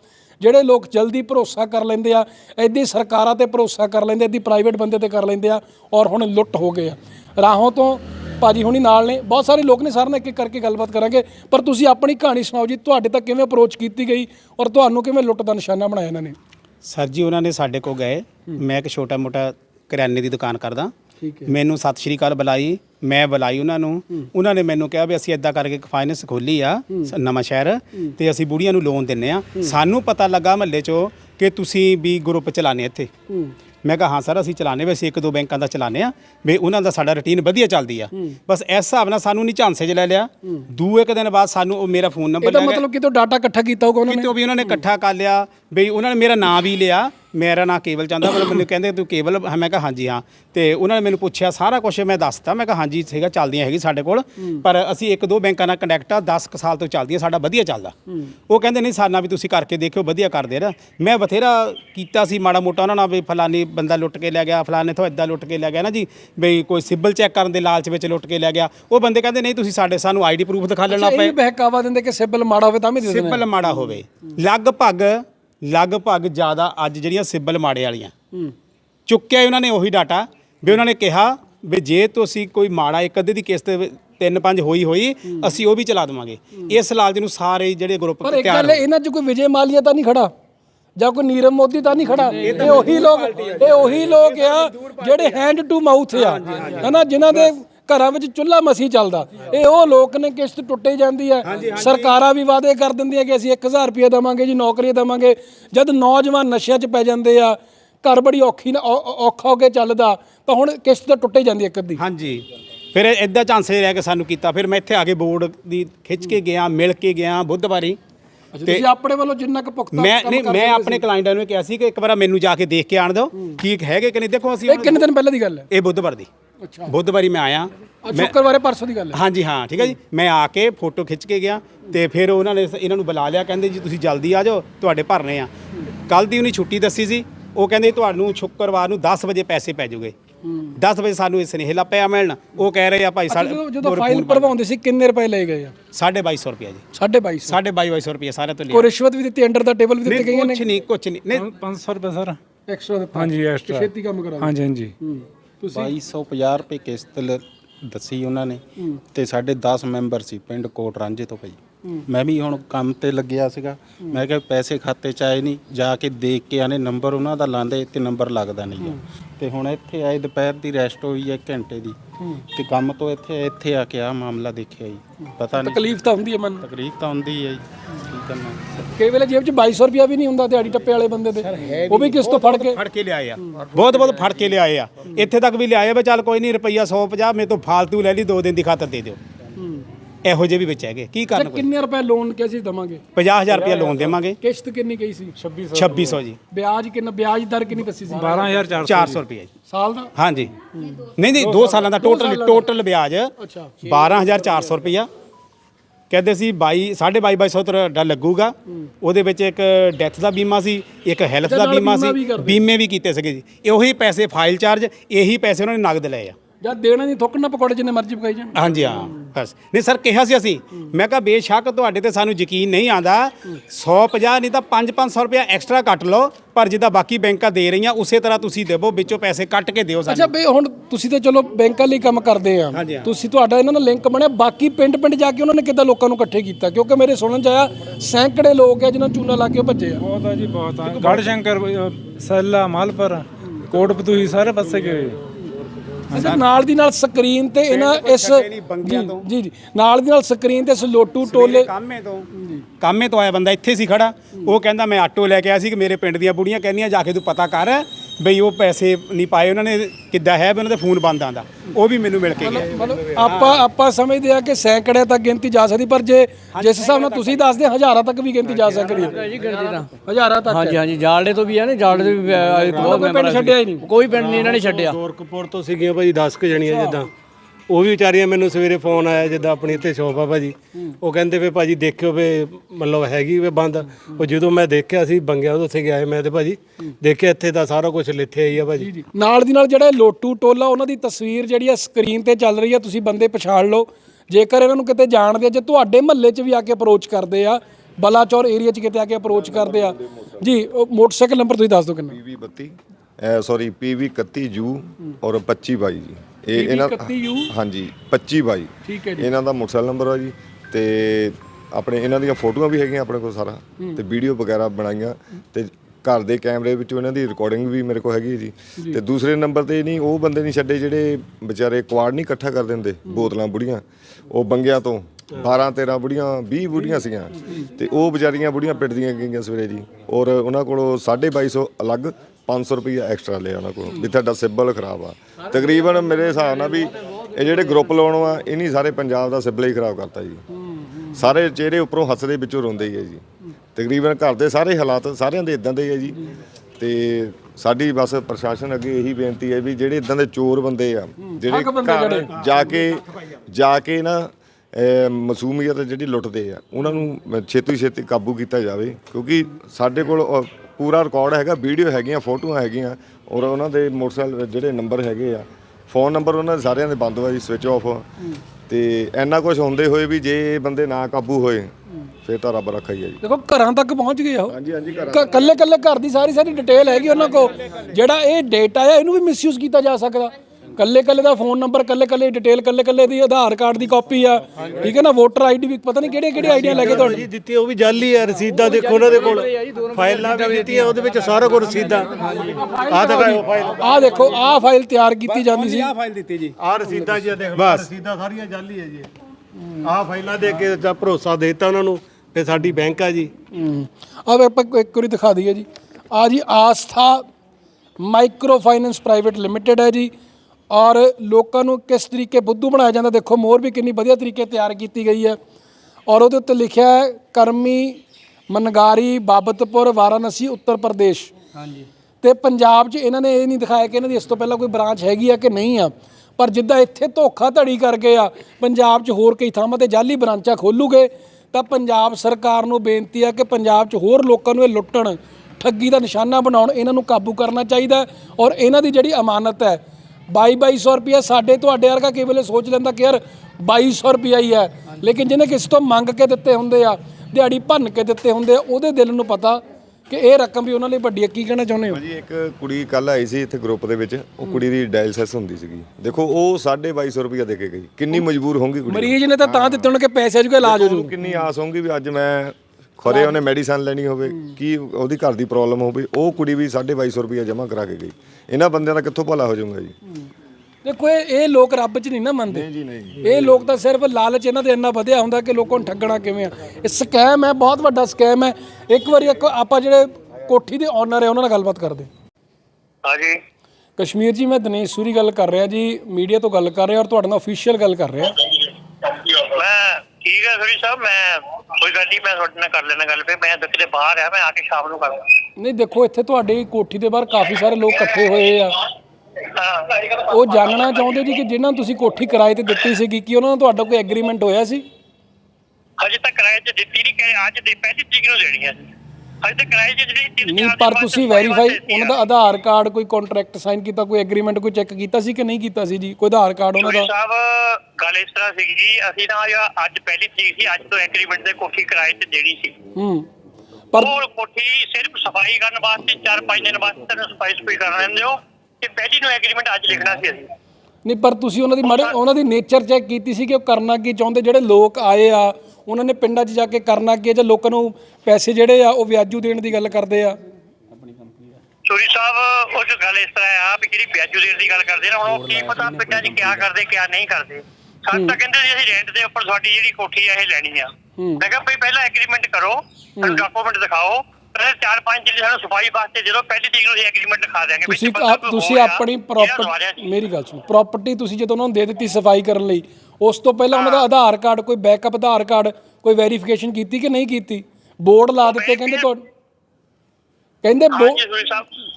ਜਿਹੜੇ ਲੋਕ ਜਲਦੀ ਭਰੋਸਾ ਕਰ ਲੈਂਦੇ ਆ ਐਦੀ ਸਰਕਾਰਾਂ ਤੇ ਭਰੋਸਾ ਕਰ ਲੈਂਦੇ ਐਦੀ ਪ੍ਰਾਈਵੇਟ ਬੰਦੇ ਤੇ ਕਰ ਲੈਂਦੇ ਆ ਔਰ ਹੁਣ ਲੁੱਟ ਹੋ ਗਏ ਆ। ਰਾਹੋਂ ਤੋਂ ਭਾਜੀ ਹੁਣੀ ਨਾਲ ਨੇ, ਬਹੁਤ ਸਾਰੇ ਲੋਕ ਨੇ ਸਾਰਿਆਂ ਨਾਲ ਇੱਕ ਇੱਕ ਕਰਕੇ ਗੱਲਬਾਤ ਕਰਾਂਗੇ, ਪਰ ਤੁਸੀਂ ਆਪਣੀ ਕਹਾਣੀ ਸੁਣਾਓ ਜੀ, ਤੁਹਾਡੇ ਤੱਕ ਕਿਵੇਂ ਅਪਰੋਚ ਕੀਤੀ ਗਈ ਔਰ ਤੁਹਾਨੂੰ ਕਿਵੇਂ ਲੁੱਟ ਦਾ ਨਿਸ਼ਾਨਾ ਬਣਾਇਆ ਇਹਨਾਂ ਨੇ? ਸਰ ਜੀ ਉਹਨਾਂ ਨੇ ਸਾਡੇ ਕੋਲ ਗਏ। ਮੈਂ ਇੱਕ ਛੋਟਾ ਮੋਟਾ ਕਰਿਆਨੇ ਦੀ ਦੁਕਾਨ ਕਰਦਾ। ਮੈਨੂੰ ਸਤਿ ਸ਼੍ਰੀ ਅਕਾਲ ਬੁਲਾਈ ਮੈਂ ਬੁਲਾਈ ਉਹਨਾਂ ਨੂੰ। ਉਹਨਾਂ ਨੇ ਮੈਨੂੰ ਕਿਹਾ ਵੀ ਅਸੀਂ ਇਦਾਂ ਕਰਕੇ ਇੱਕ ਫਾਈਨੈਂਸ ਖੋਲੀ ਆ ਸ- ਨਵਾਂ ਸ਼ਹਿਰ। ਤੇ ਅਸੀਂ ਬੁੜੀਆਂ ਨੂੰ ਲੋਨ ਦਿੰਨੇ ਆ। ਸਾਨੂੰ ਪਤਾ ਲੱਗਾ ਮਹੱਲੇ 'ਚੋਂ ਕਿ ਤੁਸੀਂ ਵੀ ਗਰੁੱਪ ਚਲਾਣੇ ਇੱਥੇ। ਮੈਂ ਕਿਹਾ ਹਾਂ ਸਰ ਅਸੀਂ ਚਲਾਣੇ ਵੈਸੇ ਇੱਕ ਦੋ ਬੈਂਕਾਂ ਦਾ ਚਲਾਣੇ ਆ ਵੀ ਉਹਨਾਂ ਦਾ ਸਾਡਾ ਰੁਟੀਨ ਵਧੀਆ ਚੱਲਦੀ ਆ। ਬਸ ਇਸ ਹਿਸਾਬ ਨਾਲ ਸਾਨੂੰ ਨਹੀਂ ਝਾਂਸੇ 'ਚ ਲੈ ਲਿਆ। ਦੂ ਇੱਕ ਦਿਨ ਬਾਅਦ ਸਾਨੂੰ ਉਹ ਮੇਰਾ ਫੋਨ ਨੰਬਰ ਇਹਦਾ ਲੈ ਗਿਆ ਮਤਲਬ ਕਿਤੋਂ ਡਾਟਾ ਇਕੱਠਾ ਕੀਤਾ ਹੋਊਗਾ ਉਹਨਾਂ ਨੇ? ਕਿਤੋਂ ਵੀ ਉਹਨਾਂ ਨੇ ਇਕੱਠਾ ਕਰ ਲਿਆ ਬਈ ਉਹਨਾਂ ਨੇ ਮੇਰਾ ਨਾਂ ਵੀ ਲਿਆ। ਮੇਰਾ ਨਾਂ ਕੇਵਲ ਚੰਦਾ ਮਤਲਬ ਮੈਨੂੰ ਕਹਿੰਦੇ ਤੂੰ ਕੇਵਲ ਮੈਂ ਕਿਹਾ ਹਾਂਜੀ ਹਾਂ। ਤੇ ਉਹਨਾਂ ਨੇ ਮੈਨੂੰ ਪੁੱਛਿਆ ਸਾਰਾ ਕੁਝ ਮੈਂ ਦੱਸਤਾ ਮੈਂ ਕਿਹਾ ਹਾਂਜੀ ਸੀਗਾ ਚੱਲਦੀਆਂ ਹੈਗੀ ਸਾਡੇ ਕੋਲ ਪਰ ਅਸੀਂ ਇੱਕ ਦੋ ਬੈਂਕਾਂ ਨਾਲ ਕੰਟੈਕਟ ਆ 10 ਕੁ ਸਾਲ ਤੋਂ ਚੱਲਦੀਆਂ ਸਾਡਾ ਵਧੀਆ ਚੱਲਦਾ। ਉਹ ਕਹਿੰਦੇ ਨਹੀਂ ਸਾਡਾ ਵੀ ਤੁਸੀਂ ਕਰਕੇ ਦੇਖਿਓ ਵਧੀਆ ਕਰਦੇ ਨਾ ਮੈਂ ਬਥੇਰਾ ਕੀਤਾ ਸੀ ਮਾੜਾ ਮੋਟਾ ਉਹਨਾਂ ਨਾਲ ਵੀ ਫਲਾਨੀ ਬੰਦਾ ਲੁੱਟ ਕੇ ਲੈ ਗਿਆ ਫਲਾਣੇ ਤੋਂ ਇਦਾਂ ਲੁੱਟ ਕੇ ਲੈ ਗਿਆ ਨਾ ਜੀ ਬਈ ਕੋਈ ਸਿਬਲ ਚੈੱਕ ਕਰਨ ਦੇ ਲਾਲਚ ਵਿੱਚ ਲੁੱਟ ਕੇ ਲੈ ਗਿਆ। ਉਹ ਬੰਦੇ ਕਹਿੰਦੇ ਨਹੀਂ ਤੁਸੀਂ ਸਾਡੇ ਸਾਨੂੰ ਆਈਡੀ ਪ੍ਰੂਫ ਦਿਖਾ ਲੈਣਾ ਇਹ ਪਏ। ਵੀ ਬਹਿਕਾਵਾ ਦਿੰਦੇ ਕਿ ਸਿਬਲ ਮਾੜਾ ਹੋਵੇ ਤਾਂ ਵੀ ਦੇ ਦੇਣਾ ਸਿਬਲ ਮਾੜਾ ਹੋਵੇ। ਲਗਭਗ ਲਗਭਗ ਜ਼ਿਆਦਾ ਅੱਜ ਜਿਹੜੀਆਂ ਸਿਬਲ ਮਾੜੇ ਵਾਲੀਆਂ। ਚੁੱਕਿਆ ਉਹਨਾਂ ਨੇ ਉਹੀ ਡਾਟਾ ਵੀ ਉਹਨਾਂ ਨੇ ਕਿਹਾ ਵੀ ਜੇ ਤੁਸੀਂ ਕੋਈ ਮਾੜਾ ਇੱਕ ਅੱਧੇ ਦੀ ਕਿਸ਼ਤ ਤਿੰਨ ਪੰਜ ਹੋਈ ਹੋਈ ਅਸੀਂ ਉਹ ਵੀ ਚਲਾ ਦੇਵਾਂਗੇ। ਇਸ ਲਾਲਚ ਨੂੰ ਸਾਰੇ ਜਿਹੜੇ ਗਰੁੱਪ ਪਰ ਇੱਕ ਤਿਆਰ ਗੱਲ ਹੈ, ਇਹਨਾਂ 'ਚ ਕੋਈ ਵਿਜੇ ਮਾਲੀਆ ਤਾਂ ਨਹੀਂ ਖੜਾ? ਜਾਂ ਕੋਈ ਨੀਰਵ ਮੋਦੀ ਤਾਂ ਨਹੀਂ ਖੜਾ? ਇਹ ਉਹੀ ਲੋਕ ਇਹ ਉਹੀ ਲੋਕ ਆ ਜਿਹੜੇ ਹੈਂਡ ਟੂ ਮਾਊਥ ਆ। ਹਨਾ ਜਿਨ੍ਹਾਂ ਦੇ ਘਰਾਂ ਵਿੱਚ ਚੁੱਲ੍ਹਾ ਮਸੀ ਚੱਲਦਾ। ਇਹ ਉਹ ਲੋਕ ਨੇ ਕਿਸ਼ਤ ਟੁੱਟੇ ਜਾਂਦੀ ਹੈ। ਸਰਕਾਰਾਂ ਵੀ ਵਾਅਦੇ ਕਰ ਦਿੰਦੀਆਂ ਕਿ ਅਸੀਂ 1000 ਰੁਪਏ ਦੇਵਾਂਗੇ ਜੀ ਨੌਕਰੀ ਦੇਵਾਂਗੇ। ਜਦ ਨੌਜਵਾਨ ਨਸ਼ਿਆਂ 'ਚ ਪੈ ਜਾਂਦੇ ਆ ਘਰ ਬੜੀ ਔਖੀ ਔਖਾ ਹੋ ਕੇ ਚੱਲਦਾ ਤਾਂ ਹੁਣ ਕਿਸ਼ਤ ਤਾਂ ਟੁੱਟੇ ਜਾਂਦੀ ਇੱਕ ਅੱਧੀ। ਹਾਂਜੀ। ਫਿਰ ਇਦਾਂ ਝਾਂਸੇ ਰਹਿ ਕੇ ਸਾਨੂੰ ਕੀਤਾ। ਫਿਰ ਮੈਂ ਇੱਥੇ ਆ ਕੇ ਬੋਰਡ ਦੀ ਖਿੱਚ ਕੇ ਗਿਆ ਮਿਲ ਕੇ ਗਿਆ ਬੁੱਧਵਾਰੀ। ਤੁਸੀਂ ਆਪਣੇ ਵੱਲੋਂ ਜਿੰਨਾ ਕੁ ਪੁਖਤਾ ਮੈਂ ਨਹੀਂ ਮੈਂ। ਆਪਣੇ ਕਲਾਇੰਟਾਂ ਨੂੰ ਕਿਹਾ ਸੀ ਕਿ ਇੱਕ ਵਾਰ ਮੈਨੂੰ ਜਾ ਕੇ ਦੇਖ ਕੇ ਆਣ ਦਿਓ ਠੀਕ ਹੈਗੇ ਕਿ ਨਹੀਂ। ਦੇਖੋ ਅਸੀਂ ਇਹ ਕਿੰਨੇ ਦਿਨ ਪਹਿਲਾਂ ਦੀ ਗੱਲ ਹੈ? ਇਹ ਬੁੱਧਵਾਰ ਦੀ। ਅੱਛਾ। ਬੁੱਧਵਾਰੀ ਮੈਂ ਆਇਆ। ਅੱਜ ਸ਼ੁੱਕਰਵਾਰੇ ਪਰਸੋਂ ਦੀ ਗੱਲ ਹੈ। ਹਾਂਜੀ ਹਾਂ ਠੀਕ ਹੈ ਜੀ। ਮੈਂ ਆ ਕੇ ਫੋਟੋ ਖਿੱਚ ਕੇ ਗਿਆ ਤੇ ਫਿਰ ਉਹਨਾਂ ਨੇ ਇਹਨਾਂ ਨੂੰ ਬੁਲਾ ਲਿਆ। ਕਹਿੰਦੇ ਜੀ ਤੁਸੀਂ ਜਲਦੀ ਆ ਜਾਓ ਤੁਹਾਡੇ ਭਰਨੇ ਆ। ਕੱਲ ਦੀ ਉਹਨੇ ਛੁੱਟੀ ਦੱਸੀ ਸੀ। ਉਹ ਕਹਿੰਦੇ ਤੁਹਾਨੂੰ ਸ਼ੁੱਕਰ ਨੂੰ 10 ਵਜੇ ਪੈਸੇ ਪੈ ਜੂਗੇ 10 ਵਜੇ ਸਾਨੂੰ ਇਹ ਸੁਨੇਹਾ ਪਿਆ ਮਿਲਣ। ਉਹ ਕਹਿ ਰਹੇ ਆ ਭਾਈ ਸਾਡੇ ਜਦੋਂ ਜਦੋਂ ਫਾਈਲ ਭਰਵਾਉਂਦੇ ਸੀ ਕਿੰਨੇ ਰੁਪਏ ਲਏ ਗਏ ਆ? 2250 ਰੁਪਏ ਜੀ। 2250 ਸਾਢੇ 2200 ਰੁਪਏ ਸਾਰੇ ਤੋਂ ਕੋਈ ਲਿਆ ਰਿਸ਼ਵਤ ਵੀ ਦਿੱਤੀ ਅੰਡਰ ਦਾ ਟੇਬਲ ਵੀ ਦਿੱਤੇ ਗਏ ਨੇ? ਕੁਛ ਨਹੀਂ ਕੁਛ ਨਹੀਂ। ਨਹੀਂ। 500 ਰੁਪਏ ਸਰ। ਐਕਸਟਰਾ ਹਾਂਜੀ ਐਕਸਟਰਾ ਛੇਤੀ ਕੰਮ ਕਰਾ ਹਾਂਜੀ ਹਾਂਜੀ। 2250 ਰੁਪਏ ਕਿਸ਼ਤ ਲ- ਦੱਸੀ ਉਹਨਾਂ ਨੇ ਤੇ ਸਾਡੇ 10 ਮੈਂਬਰ ਸੀ ਪਿੰਡ ਕੋਟ ਰਾਂਝੇ ਤੋਂ ਪਈ ਮੈਂ ਵੀ ਹੁਣ ਕੰਮ ਤੇ ਲੱਗਿਆ ਸੀਗਾ। ਮੈਂ ਕਿਹਾ ਪੈਸੇ ਖਾਤੇ ਚ ਆਏ ਨਹੀਂ ਜਾ ਕੇ ਦੇਖ ਕੇ ਆਨੇ ਨੰਬਰ ਉਹਨਾਂ ਦਾ ਲਾਂਦੇ ਤੇ ਨੰਬਰ ਲੱਗਦਾ ਨਹੀਂ ਗਾ। ਤੇ ਹੁਣ ਇੱਥੇ ਆਏ ਦੁਪਹਿਰ ਦੀ ਰੈਸਟ ਹੋਈ ਹੈ ਘੰਟੇ ਦੀ। ਤੇ ਕੰਮ ਤੋਂ ਇੱਥੇ ਇੱਥੇ ਆ ਕੇ ਆ ਮਾਮਲਾ ਦੇਖਿਆ ਜੀ। ਪਤਾ ਨਹੀਂ ਤਕਲੀਫ ਤਾਂ ਹੁੰਦੀ ਹੈ ਮਨ ਤਕਲੀਫ ਤਾਂ ਹੁੰਦੀ ਹੈ ਜੀ। ਕੀ ਕਰਨਾ ਕਈ ਵੇਲੇ ਜੇਬ 'ਚ 2200 ਰੁਪਿਆ ਵੀ ਨਹੀਂ ਹੁੰਦਾ ਦਿਹਾੜੀ ਟੱਪੇ ਵਾਲੇ ਬੰਦੇ ਦੇ। ਉਹ ਵੀ ਕਿਸ ਤੋਂ ਫੜ ਕੇ ਫੜ ਕੇ ਲਿਆਏ ਆ। ਬਹੁਤ ਬਹੁਤ ਫੜ ਕੇ ਲਿਆਏ ਆ। ਇੱਥੇ ਤੱਕ ਵੀ ਲਿਆਏ ਵੀ ਚੱਲ ਕੋਈ ਨਹੀਂ ਰੁਪਈਆ 150 ਮੇਰੇ ਤੋਂ ਫਾਲਤੂ ਲੈ ਲਈ 2 ਦਿਨ ਦੀ ਖਾਤਰ ਦੇ ਦਿਓ। ਇਹੋ ਜਿਹੇ ਵੀ ਵਿੱਚ ਹੈਗੇ। ਕੀ ਕਰਨ ਕੋਈ ਕਿੰਨੇ ਰੁਪਏ ਲੋਨ ਕਿਹਾ ਸੀ ਦਵਾਂਗੇ? 50000 ਰੁਪਏ ਲੋਨ ਦੇਵਾਂਗੇ। ਕਿਸ਼ਤ ਕਿੰਨੀ ਗਈ ਸੀ? 2600 ਜੀ। ਵਿਆਜ ਕਿੰਨਾ ਵਿਆਜ ਦਰ ਕਿੰਨੀ ਦੱਸੀ ਸੀ? 12400 400 ਰੁਪਏ ਜੀ। ਸਾਲ ਦਾ? ਹਾਂਜੀ। ਨਹੀਂ ਨਹੀਂ 2 ਸਾਲਾਂ ਦਾ ਟੋਟਲ ਟੋਟਲ ਵਿਆਜ ਅੱਛਾ। 12400 ਰੁਪਇਆ। ਕਹਿੰਦੇ ਸੀ 22 2250 ਤੁਹਾਡਾ ਲੱਗੂਗਾ। ਉਹਦੇ ਵਿੱਚ ਇੱਕ ਡੈਥ ਦਾ ਬੀਮਾ ਸੀ ਇੱਕ ਹੈਲਥ ਦਾ ਬੀਮਾ ਸੀ। ਬੀਮੇ ਵੀ ਕੀਤੇ ਸੀਗੇ ਜੀ। ਇਹ ਉਹੀ ਪੈਸੇ ਫਾਈਲ ਚਾਰਜ ਇਹੀ ਪੈਸੇ ਉਹਨਾਂ ਨੇ ਨਗਦ ਲਏ ਆ। ਜਾਂ ਦੇਣਾ ਨਹੀਂ ਥੁੱਕਣਾ ਪਕੌੜੇ ਜਿੰਨੇ ਮਰਜ਼ੀ ਪਕਾਈ ਜਾਣ। ਹਾਂਜੀ ਹਾਂ ਬਸ। ਨਹੀਂ ਸਰ ਕਿਹਾ ਸੀ ਅਸੀਂ। ਮੈਂ ਕਿਹਾ ਬੇਸ਼ੱਕ ਤੁਹਾਡੇ ਤੇ ਸਾਨੂੰ ਯਕੀਨ ਨਹੀਂ ਆਂਦਾ 150 ਨਹੀਂ ਤਾਂ 5-500 ਰੁਪਇਆ ਐਕਸਟਰਾ ਕੱਟ ਲਓ ਪਰ ਜਿੱਦਾਂ ਬਾਕੀ ਬੈਂਕਾਂ ਦੇ ਰਹੀਆਂ ਉਸੇ ਤਰ੍ਹਾਂ ਤੁਸੀਂ ਦੇਵੋ ਵਿੱਚੋਂ ਪੈਸੇ ਕੱਟ ਕੇ ਦਿਓ ਅੱਛਾ ਸਾਨੂੰ। ਬਈ ਹੁਣ ਤੁਸੀਂ ਤੇ ਚਲੋ ਬੈਂਕਾਂ ਲਈ ਕੰਮ ਕਰਦੇ ਆ। ਹਾਂਜੀ, ਹਾਂ। ਤੁਸੀਂ ਤੁਹਾਡਾ ਇਹਨਾਂ ਨਾਲ ਲਿੰਕ ਬਣਿਆ। ਬਾਕੀ ਪਿੰਡ ਪਿੰਡ ਜਾ ਕੇ ਉਹਨਾਂ ਨੇ ਕਿੱਦਾਂ ਲੋਕਾਂ ਨੂੰ ਇਕੱਠੇ ਕੀਤਾ? ਕਿਉਂਕਿ ਮੇਰੇ ਸੁਣਨ ਚ ਆਇਆ ਸੈਂਕੜੇ ਲੋਕ ਆ ਜਿਨ੍ਹਾਂ ਨੂੰ ਚੂਨਾ ਲਾ ਕੇ ਉਹ ਭੱਜੇ ਆ। ਬਹੁਤ ਆ ਜੀ ਬਹੁਤ ਆ। ਗੜ ਸ਼ੰਕਰ ਅ, ਸੈਲਾ ਮਾਲਪੁਰ ਕੋਟ ਪਤੂਹੀ ਸਾਰੇ ਪਾਸੇ ਗਏ। ਅੱਛਾ ਨਾਲ ਦੀ ਨਾਲ ਸਕਰੀਨ ਤੇ ਇਹਨਾਂ ਇਸ ਜੀ ਜੀ ਨਾਲ ਦੀ ਨਾਲ ਸਕਰੀਨ ਤੇ ਇਸ ਲੋਟੂ ਟੋਲੇ ਕਾਮੇ ਤੋਂ। ਕਾਮੇ ਤੋਂ ਆਇਆ ਬੰਦਾ ਇੱਥੇ ਸੀ ਖੜਾ। ਉਹ ਕਹਿੰਦਾ ਮੈਂ ਆਟੋ ਲੈ ਕੇ ਆਇਆ ਸੀ ਕਿ ਮੇਰੇ ਪਿੰਡ ਦੀਆਂ ਬੁੜੀਆਂ ਕਹਿੰਦੀਆਂ ਜਾ ਕੇ ਤੂੰ ਪਤਾ ਕਰ ਬਈ ਉਹ ਪੈਸੇ ਨਹੀਂ ਪਾਏ ਉਹਨਾਂ ਨੇ ਕਿੱਦਾਂ ਹੈ ਵੀ ਉਹਨਾਂ ਦੇ ਫੋਨ ਬੰਦ ਆਂਦਾ ਉਹ ਵੀ ਮੈਨੂੰ ਮਿਲ ਕੇ ਮਤਲਬ ਆਪਾਂ ਆਪਾਂ ਸਮਝਦੇ ਆ ਕਿ ਸੈਂਕੜਿਆਂ ਤੱਕ ਗਿਣਤੀ ਜਾ ਸਕਦੀ ਪਰ ਜੇ ਜਿਸ ਹਿਸਾਬ ਨਾਲ ਤੁਸੀਂ ਦੱਸਦੇ ਹਜ਼ਾਰਾਂ ਤੱਕ ਵੀ ਗਿਣਤੀ ਜਾ ਸਕਦੀ ਹੈ। ਜੀ ਗਿਣਤੀ ਤਾਂ। ਹਜ਼ਾਰਾਂ ਤੱਕ ਹਾਂਜੀ ਹਾਂਜੀ ਜਾਲੜੇ ਤੋਂ ਵੀ ਆ ਨੇ ਜਾਲੜੇ ਤੋਂ ਵੀ ਬਹੁਤ ਕੋਈ ਪਿੰਡ ਮੈਂਬਰ ਛੱਡਿਆ ਹੀ ਨਹੀਂ। ਕੋਈ ਪਿੰਡ ਨਹੀਂ ਇਹਨਾਂ ਨੇ ਛੱਡਿਆ। ਗੋਰਖਪੁਰ ਤੋਂ ਸੀਗੀਆਂ ਭਾਜੀ 10 ਕੁ ਜਣੀਆਂ ਜਿੱਦਾਂ। ਉਹ ਵੀ ਵਿਚਾਰੀਆਂ ਮੈਨੂੰ ਸਵੇਰੇ ਫੋਨ ਆਇਆ ਜਿੱਦਾਂ ਆਪਣੀ ਇੱਥੇ ਸ਼ੋਪ ਆ ਭਾਜੀ। ਉਹ ਕਹਿੰਦੇ ਵੀ ਭਾਜੀ ਦੇਖਿਓ ਵੀ ਮਤਲਬ ਹੈਗੀ ਵੀ ਬੰਦ। ਉਹ ਜਦੋਂ ਮੈਂ ਦੇਖਿਆ ਸੀ ਬੰਗਿਆ ਉਹਦੇ ਉੱਥੇ ਗਿਆ ਮੈਂ ਤੇ ਭਾਜੀ। ਦੇਖਿਆ ਇੱਥੇ ਤਾਂ ਸਾਰਾ ਕੁਝ ਲਿਖਿਆ ਹੀ ਆ ਭਾਜੀ। ਨਾਲ ਦੀ ਨਾਲ ਜਿਹੜਾ ਇਹ ਲੋਟੂ ਟੋਲਾ ਉਹਨਾਂ ਦੀ ਤਸਵੀਰ ਜਿਹੜੀ ਆ ਸਕਰੀਨ ਤੇ ਚੱਲ ਰਹੀ ਆ ਤੁਸੀਂ ਬੰਦੇ ਪਛਾਣ ਲਓ। ਜੇਕਰ ਇਹਨਾਂ ਨੂੰ ਕਿਤੇ ਜਾਣਦੇ ਆ ਜੇ ਤੁਹਾਡੇ ਮਹੱਲੇ 'ਚ ਵੀ ਆ ਕੇ ਅਪਰੋਚ ਕਰਦੇ ਆ ਬਲਾਚੌਰ ਏਰੀਆ 'ਚ ਕਿਤੇ ਆ ਕੇ ਅਪਰੋਚ ਕਰਦੇ ਆ। ਜੀ ਉਹ ਮੋਟਰਸਾਈਕਲ ਨੰਬਰ ਤੁਸੀਂ ਦੱਸ ਦਿਓ ਕਿੰਨਾ। ਪੀਵੀ 32 ਸੌਰੀ ਪੀਵੀ 31 ਯੂ ਔਰ 25 ਬਾਈ ਜੀ। ਇਹ ਇਹਨਾਂ 31U ਹਾਂਜੀ 25 ਬਾਈ। ਠੀਕ ਹੈ ਜੀ। ਇਹਨਾਂ ਦਾ ਮੋਟਰਸਾਈਕਲ ਨੰਬਰ ਆ ਜੀ ਤੇ ਆਪਣੇ ਇਹਨਾਂ ਦੀਆਂ ਫੋਟੋਆਂ ਵੀ ਹੈਗੀਆਂ ਆਪਣੇ ਕੋਲ ਸਾਰਾ ਤੇ ਵੀਡੀਓ ਵਗੈਰਾ ਬਣਾਈਆਂ ਤੇ ਘਰ ਦੇ ਕੈਮਰੇ ਵਿੱਚੋਂ ਇਹਨਾਂ ਦੀ ਰਿਕਾਰਡਿੰਗ ਵੀ ਮੇਰੇ ਕੋਲ ਹੈਗੀ ਜੀ। ਤੇ ਦੂਸਰੇ ਨੰਬਰ ਤੇ ਨਹੀਂ ਉਹ ਬੰਦੇ ਨਹੀਂ ਛੱਡੇ ਜਿਹੜੇ ਵਿਚਾਰੇ ਕੁਆੜ ਨਹੀਂ ਇਕੱਠਾ ਕਰ ਦਿੰਦੇ ਬੋਤਲਾਂ ਬੁੜੀਆਂ। ਉਹ ਬੰਗਿਆਂ ਤੋਂ 12 13 ਬੁੜੀਆਂ 20 ਬੁੜੀਆਂ ਸੀਗੀਆਂ। ਤੇ ਉਹ ਵਿਚਾਰੀਆਂ ਬੁੜੀਆਂ ਪਿੱਟਦੀਆਂ ਗਈਆਂ ਸਵੇਰੇ ਜੀ। ਔਰ ਉਹਨਾਂ ਕੋਲੋਂ 2250 ਅਲੱਗ 500 ਰੁਪਈਆ ਐਕਸਟਰਾ ਲਿਆ ਉਹਨਾਂ ਕੋਲੋਂ ਵੀ ਤੁਹਾਡਾ ਸਿਬਲ ਖਰਾਬ ਆ। ਤਕਰੀਬਨ ਮੇਰੇ ਹਿਸਾਬ ਨਾਲ ਵੀ ਇਹ ਜਿਹੜੇ ਗਰੁੱਪ ਲਾਉਣ ਆ ਇਹ ਨਹੀਂ ਸਾਰੇ ਪੰਜਾਬ ਦਾ ਸਿਬਲ ਹੀ ਖਰਾਬ ਕਰਤਾ ਜੀ। ਸਾਰੇ ਚਿਹਰੇ ਉੱਪਰੋਂ ਹੱਸਦੇ ਵਿੱਚੋਂ ਰੋਂਦੇ ਹੀ ਹੈ ਜੀ। ਤਕਰੀਬਨ ਘਰ ਦੇ ਸਾਰੇ ਹਾਲਾਤ ਸਾਰਿਆਂ ਦੇ ਇਦਾਂ ਦੇ ਹੀ ਹੈ ਜੀ। ਤੇ ਸਾਡੀ ਬਸ ਪ੍ਰਸ਼ਾਸਨ ਅੱਗੇ ਇਹੀ ਬੇਨਤੀ ਹੈ ਵੀ ਜਿਹੜੇ ਇਦਾਂ ਦੇ ਚੋਰ ਬੰਦੇ ਆ ਜਿਹੜੇ ਘਰ ਜਾ ਕੇ ਜਾ ਕੇ ਨਾ ਮਾਸੂਮੀਅਤ ਜਿਹੜੀ ਲੁੱਟਦੇ ਆ ਉਹਨਾਂ ਨੂੰ ਛੇਤੀ ਛੇਤੀ ਕਾਬੂ ਕੀਤਾ ਜਾਵੇ ਕਿਉਂਕਿ ਸਾਡੇ ਕੋਲ ਪੂਰਾ ਰਿਕਾਰਡ ਹੈਗਾ ਵੀਡੀਓ ਹੈਗੀਆਂ ਫੋਟੋਆਂ ਹੈਗੀਆਂ ਔਰ ਉਹਨਾਂ ਦੇ ਮੋਟਰਸਾਈਕਲ ਜਿਹੜੇ ਨੰਬਰ ਹੈਗੇ ਆ ਫੋਨ ਨੰਬਰ ਉਹਨਾਂ ਦੇ ਸਾਰਿਆਂ ਦੇ ਬੰਦ ਹੋਇਆ ਜੀ ਸਵਿਚ ਆਫ ਤੇ ਇੰਨਾ ਕੁਝ ਹੁੰਦੇ ਹੋਏ ਵੀ ਜੇ ਇਹ ਬੰਦੇ ਨਾ ਕਾਬੂ ਹੋਏ ਫਿਰ ਤਾਂ ਰੱਬ ਰੱਖਾ ਹੀ ਹੈ ਜੀ। ਦੇਖੋ ਘਰਾਂ ਤੱਕ ਪਹੁੰਚ ਗਏ ਉਹ। ਹਾਂਜੀ ਹਾਂਜੀ ਘਰ ਕੱਲੇ ਕੱਲੇ ਘਰ ਦੀ ਸਾਰੀ ਸਾਰੀ ਡਿਟੇਲ ਹੈਗੀ ਉਹਨਾਂ ਕੋ ਜਿਹੜਾ ਇਹ ਡੇਟਾ ਆ ਇਹਨੂੰ ਵੀ ਮਿਸਯੂਜ਼ ਕੀਤਾ ਜਾ ਸਕਦਾ। ਕੱਲੇ ਕੱਲੇ ਦਾ ਫੋਨ ਨੰਬਰ ਕੱਲੇ ਕੱਲੇ ਡਿਟੇਲ ਕੱਲੇ ਕੱਲੇ ਦੀ ਆਧਾਰ ਕਾਰਡ ਦੀ ਕਾਪੀ ਆ। ਠੀਕ ਹੈ ਨਾ? ਵੋਟਰ ਆਈਡੀ ਵੀ ਪਤਾ ਨਹੀਂ ਕਿਹੜੇ ਕਿਹੜੇ ਆਈਡੀਆਂ ਲੈ ਕੇ ਤੁਹਾਡੀ। ਜੀ ਦਿੱਤੀ ਉਹ ਵੀ ਜਾਲੀ ਆ ਰਸੀਦਾਂ ਦੇਖੋ ਉਹਨਾਂ ਦੇ ਕੋਲ। ਫਾਈਲਾਂ ਵੀ ਦਿੱਤੀਆਂ ਉਹਦੇ ਵਿੱਚ ਸਾਰਾ ਕੁਝ ਰਸੀਦਾਂ। ਆਹ ਦਿਖਾਓ ਫਾਈਲ ਆਹ ਦੇਖੋ ਆਹ ਫਾਈਲ ਤਿਆਰ ਕੀਤੀ ਜਾਂਦੀ ਸੀ। ਆਹ ਫਾਈਲ ਦਿੱਤੀ ਜੀ। ਆਹ ਰਸੀਦਾਂ ਜੀ ਦੇਖ ਲਓ ਰਸੀਦਾਂ ਸਾਰੀਆਂ ਜਾਲੀ ਹੈ ਜੀ। ਆਹ ਫਾਈਲਾਂ ਦੇ ਕੇ ਜਾਂ ਭਰੋਸਾ ਦੇਤਾ ਉਹਨਾਂ ਨੂੰ ਕਿ ਸਾਡੀ ਬੈਂਕ ਆ ਜੀ। ਆਹ ਵੇ ਆਪਾਂ ਇੱਕ ਵਾਰੀ ਦਿਖਾ ਦਈਏ ਜੀ। ਆ ਜੀ Aastha micro finance private limited ਹੈ ਜੀ। ਔਰ ਲੋਕਾਂ ਨੂੰ ਕਿਸ ਤਰੀਕੇ ਬੁੱਧੂ ਬਣਾਇਆ ਜਾਂਦਾ ਦੇਖੋ ਮੋਹਰ ਵੀ ਕਿੰਨੀ ਵਧੀਆ ਤਰੀਕੇ ਤਿਆਰ ਕੀਤੀ ਗਈ ਹੈ। ਔਰ ਉਹਦੇ ਉੱਤੇ ਲਿਖਿਆ ਹੈ ਕਰਮੀ ਮਨਗਾਰੀ ਬਾਬਤਪੁਰ ਵਾਰਾਣਸੀ ਉੱਤਰ ਪ੍ਰਦੇਸ਼। ਹਾਂਜੀ। ਤੇ ਪੰਜਾਬ 'ਚ ਇਹਨਾਂ ਨੇ ਇਹ ਨਹੀਂ ਦਿਖਾਇਆ ਕਿ ਇਹਨਾਂ ਦੀ ਇਸ ਤੋਂ ਪਹਿਲਾਂ ਕੋਈ ਬ੍ਰਾਂਚ ਹੈਗੀ ਆ ਕਿ ਨਹੀਂ ਆ। ਪਰ ਜਿੱਦਾਂ ਇੱਥੇ ਧੋਖਾ ਧੜੀ ਕਰ ਗਏ ਆ ਪੰਜਾਬ 'ਚ ਹੋਰ ਕਈ ਥਾਵਾਂ ਤੇ ਜਾਲੀ ਬ੍ਰਾਂਚਾਂ ਖੋਲੂਗੇ ਤਾਂ ਪੰਜਾਬ ਸਰਕਾਰ ਨੂੰ ਬੇਨਤੀ ਆ ਕਿ ਪੰਜਾਬ 'ਚ ਹੋਰ ਲੋਕਾਂ ਨੂੰ ਇਹ ਲੁੱਟਣ ਠੱਗੀ ਦਾ ਨਿਸ਼ਾਨਾ ਬਣਾਉਣ ਇਹਨਾਂ ਨੂੰ ਕਾਬੂ ਕਰਨਾ ਚਾਹੀਦਾ ਔਰ ਇਹਨਾਂ ਦੀ ਜਿਹੜੀ ਅਮਾਨਤ ਹੈ 2200 ਰੁਪਇਆ ਸਾਡੇ ਤੁਹਾਡੇ ਵਰਗਾ ਕਈ ਵੇਲੇ ਸੋਚ ਲੈਂਦਾ ਕਿ ਯਾਰ 2200 ਰੁਪਇਆ ਹੀ ਹੈ। ਲੇਕਿਨ ਜਿਹਨੇ ਕਿਸੇ ਤੋਂ ਮੰਗ ਕੇ ਦਿੱਤੇ ਹੁੰਦੇ ਆ ਦਿਹਾੜੀ ਭੰਨ ਕੇ ਦਿੱਤੇ ਹੁੰਦੇ ਆ ਉਹਦੇ ਦਿਲ ਨੂੰ ਪਤਾ ਕਿ ਇਹ ਰਕਮ ਵੀ ਉਹਨਾਂ ਲਈ ਵੱਡੀ ਹੈ। ਕੀ ਕਹਿਣਾ ਚਾਹੁੰਦੇ ਹੋ? ਭਾਜੀ ਇੱਕ ਕੁੜੀ ਕੱਲ ਆਈ ਸੀ ਇੱਥੇ ਗਰੁੱਪ ਦੇ ਵਿੱਚ ਉਹ ਕੁੜੀ ਦੀ ਡਾਇਲਸਿਸ ਹੁੰਦੀ ਸੀਗੀ। ਦੇਖੋ ਉਹ 2250 ਰੁਪਇਆ ਦੇ ਕੇ ਗਈ। ਕਿੰਨੀ ਮਜਬੂਰ ਹੋਊਗੀ ਕੁੜੀ। ਮਰੀਜ਼ ਨੇ ਤਾਂ ਤਾਂ ਦਿੱਤੇ ਹੋਣ ਕਿ ਪੈਸੇ ਜੁਗੇ ਇਲਾਜ ਹੋ ਜੂ ਉਹਨੂੰ ਕਿੰਨੀ ਆਸ ਹੋਊਗੀ ਵੀ ਅੱਜ ਮੈਂ ਖਰੇ ਉਹਨੇ ਮੈਡੀਸਨ ਲੈਣੀ ਹੋਵੇ ਕੀ ਉਹਦੀ ਘਰ ਦੀ ਪ੍ਰੋਬਲਮ ਹੋਵੇ ਉਹ ਕੁੜੀ ਵੀ 2250 ਰੁਪਇਆ ਜਮ੍ਹਾਂ ਕਰਾ ਕੇ ਗਈ। ਇਹਨਾਂ ਬੰਦਿਆਂ ਦਾ ਕਿੱਥੋਂ ਭਲਾ ਹੋ ਜਾਊਗਾ ਜੀ? ਦੇਖੋ ਇਹ ਇਹ ਲੋਕ ਰੱਬ 'ਚ ਨਹੀਂ ਨਾ ਮੰਨਦੇ। ਜੀ ਨਹੀਂ ਇਹ ਲੋਕ ਤਾਂ ਸਿਰਫ ਲਾਲਚ ਇਹਨਾਂ ਦੇ ਇੰਨਾ ਵਧਿਆ ਹੁੰਦਾ ਕਿ ਲੋਕਾਂ ਨੂੰ ਠੱਗਣਾ ਕਿਵੇਂ ਆ। ਇਹ ਸਕੈਮ ਹੈ ਬਹੁਤ ਵੱਡਾ ਸਕੈਮ ਹੈ। ਇੱਕ ਵਾਰੀ ਇੱਕ ਆਪਾਂ ਜਿਹੜੇ ਕੋਠੀ ਦੇ ਓਨਰ ਹੈ ਉਹਨਾਂ ਨਾਲ ਗੱਲਬਾਤ ਕਰਦੇ। ਹਾਂਜੀ। ਕਸ਼ਮੀਰ ਜੀ ਮੈਂ ਦਿਨੇਸ਼ ਸੂਰੀ ਗੱਲ ਕਰ ਰਿਹਾ ਜੀ ਮੀਡੀਆ ਤੋਂ ਗੱਲ ਕਰ ਰਿਹਾ ਔਰ ਤੁਹਾਡੇ ਨਾਲ ਅਫੀਸ਼ੀਅਲ ਗੱਲ ਕਰ ਰਿਹਾ। ਠੀਕ ਹੈ ਸਰੀ ਸਾਹਿਬ ਮੈਂ ਕੋਈ ਗੱਲ ਨਹੀਂ ਮੈਂ ਤੁਹਾਡੇ ਨਾਲ ਕਰ ਲੈਣਾ ਗੱਲ ਫੇ ਮੈਂ ਤਾਂ ਕਿਤੇ ਬਾਹਰ ਆ ਮੈਂ ਆ ਕੇ ਸ਼ਾਮ ਨੂੰ ਕਰਾਂਗਾ ਨਹੀਂ ਦੇਖੋ ਇੱਥੇ ਤੁਹਾਡੀ ਕੋਠੀ ਦੇ ਬਾਹਰ ਕਾਫੀ ਸਾਰੇ ਲੋਕ ਇਕੱਠੇ ਹੋਏ ਆ। ਹਾਂ। ਉਹ ਜਾਣਨਾ ਚਾਹੁੰਦੇ ਜੀ ਕਿ ਜਿਨ੍ਹਾਂ ਨੂੰ ਤੁਸੀਂ ਕੋਠੀ ਕਿਰਾਏ ਤੇ ਦਿੱਤੀ ਸੀਗੀ ਕਿ ਉਹਨਾਂ ਨਾਲ ਤੁਹਾਡਾ ਕੋਈ ਐਗਰੀਮੈਂਟ ਹੋਇਆ ਸੀ? ਹਜੇ ਤੱਕ ਕਿਰਾਏ 'ਚ ਦਿੱਤੀ ਨਹੀਂ ਕਿ ਅੱਜ ਦੇ ਪਹਿਲੀ ਤਰੀਕ ਨੂੰ ਦੇਣੀ ਹੈ ਹਜੇ ਤੱਕ ਕਿਰਾਏ 'ਚ ਜਿਹੜੀ ਤਿੰਨ ਨਹੀਂ ਚਾਰ ਪਰ ਦਿਨ ਤੁਸੀਂ ਵੈਰੀਫਾਈ ਉਹਨਾਂ ਦਾ ਆਧਾਰ ਕਾਰਡ ਕੋਈ ਕੰਟਰੈਕਟ ਸਾਈਨ ਕੀਤਾ ਕੋਈ ਐਗਰੀਮੈਂਟ ਕੋਈ ਚੈੱਕ ਕੀਤਾ ਸੀ ਕਿ ਨਹੀਂ ਕੀਤਾ ਸੀ ਜੀ? ਕੋਈ ਆਧਾਰ ਕਾਰਡ ਉਹਨਾਂ ਦਾ? ਸਾਹਿਬ ਗੱਲ ਇਸ ਤਰ੍ਹਾਂ ਸੀਗੀ ਜੀ ਅਸੀਂ ਨਾ ਅੱਜ- ਅੱਜ ਪਹਿਲੀ ਤਰੀਕ ਸੀ ਅੱਜ ਤੋਂ ਐਗਰੀਮੈਂਟ ਦੇ ਕੋਠੀ ਕਿਰਾਏ ਤੇ ਦੇਣੀ ਸੀ। ਹੂੰ ਪਰ ਉਹ ਕੋਠੀ ਸਿਰਫ ਸਫ਼ਾਈ ਕਰਨ ਵਾਸਤੇ 4-5 ਦਿਨ ਵਾਸਤੇ ਤੈਨੂੰ ਸਫ਼ਾਈ ਸਫ਼ਾਈ ਕਰਨ ਲੈਂਦੇ ਹੋ ਤੇ ਪਹਿਲੀ ਨੂੰ ਐਗਰੀਮੈਂਟ ਅੱਜ ਲਿਖਣਾ ਸੀ ਅਸੀਂ। ਨਹੀਂ ਪਰ ਤੁਸੀਂ ਉਹਨਾਂ ਦੀ ਮਾੜੇ ਉਹਨਾਂ ਦੀ ਨੇਚਰ ਚੈੱਕ ਕੀਤੀ ਸੀ ਕਿ ਉਹ ਕਰਨਾ ਕੀ ਚਾਹੁੰਦੇ ਜਿਹੜੇ ਲੋਕ ਆਏ ਆ ਉਹਨਾਂ ਨੇ ਪਿੰਡਾਂ 'ਚ ਜਾ ਕੇ ਕਰਨਾ ਕੀ ਹੈ ਜਾਂ ਲੋਕਾਂ ਨੂੰ ਪੈਸੇ ਜਿਹੜੇ ਆ ਉਹ ਵਿਆਜੂ ਦੇਣ ਦੀ ਗੱਲ ਕਰਦੇ ਆ? ਚੋਰੀ ਸਾਹਿਬ ਉਹ ਜੋ ਗੱਲ ਇਸ ਤਰ੍ਹਾਂ ਆ ਵੀ ਜਿਹੜੀ ਵਿਆਜੂ ਦੇਣ ਦੀ ਗੱਲ ਕਰਦੇ ਨਾ ਹੁਣ ਉਹ ਕੀ ਪਤਾ ਪਿੰਡਾਂ 'ਚ ਕਿਆ ਕਰਦੇ ਕਿਆ ਨਹੀਂ ਕਰਦੇ। ਸਾਨੂੰ ਤਾਂ ਕਹਿੰਦੇ ਸੀ ਅਸੀਂ ਰੈਂਟ ਦੇ ਉੱਪਰ ਤੁਹਾਡੀ ਜਿਹੜੀ ਕੋਠੀ ਆ ਇਹ ਲੈਣੀ ਆ। ਮੈਂ ਕਿਹਾ ਭਈ ਪਹਿਲਾਂ ਐਗਰੀਮੈਂਟ ਕਰੋ ਫਿਰ ਡਾਕੂਮੈਂਟ ਦਿਖਾਓ। ਪਹਿਲੇ 4-5 ਜਿਹੜੇ ਸਾਨੂੰ ਸਫ਼ਾਈ ਵਾਸਤੇ ਜਦੋਂ ਪਹਿਲੀ ਤਰੀਕ ਨੂੰ ਅਸੀਂ ਐਗਰੀਮੈਂਟ ਲਿਖਾ ਦਿਆਂਗੇ। ਤੁਸੀਂ ਤੁਸੀਂ ਆਪਣੀ ਪ੍ਰਾਪਰਟੀ। ਮੇਰੀ ਗੱਲ ਸੁਣੋ ਪ੍ਰਾਪਰਟੀ ਤੁਸੀਂ ਜਦੋਂ ਉਹਨਾਂ ਨੂੰ ਦੇ ਦਿੱਤੀ ਸਫ਼ਾਈ ਕਰਨ ਲਈ ਉਸ ਤੋਂ ਪਹਿਲਾਂ ਉਹਨਾਂ ਦਾ ਆਧਾਰ ਕਾਰਡ ਕੋਈ ਬੈਕਅਪ ਆਧਾਰ ਕਾਰਡ ਕੋਈ ਵੈਰੀਫਿਕੇਸ਼ਨ ਕੀਤੀ ਕਿ ਨਹੀਂ ਕੀਤੀ? ਬੋਰਡ ਲਾ ਦਿੱਤੇ ਕਹਿੰਦੇ ਤੁਹਾ ਕਹਿੰਦੇ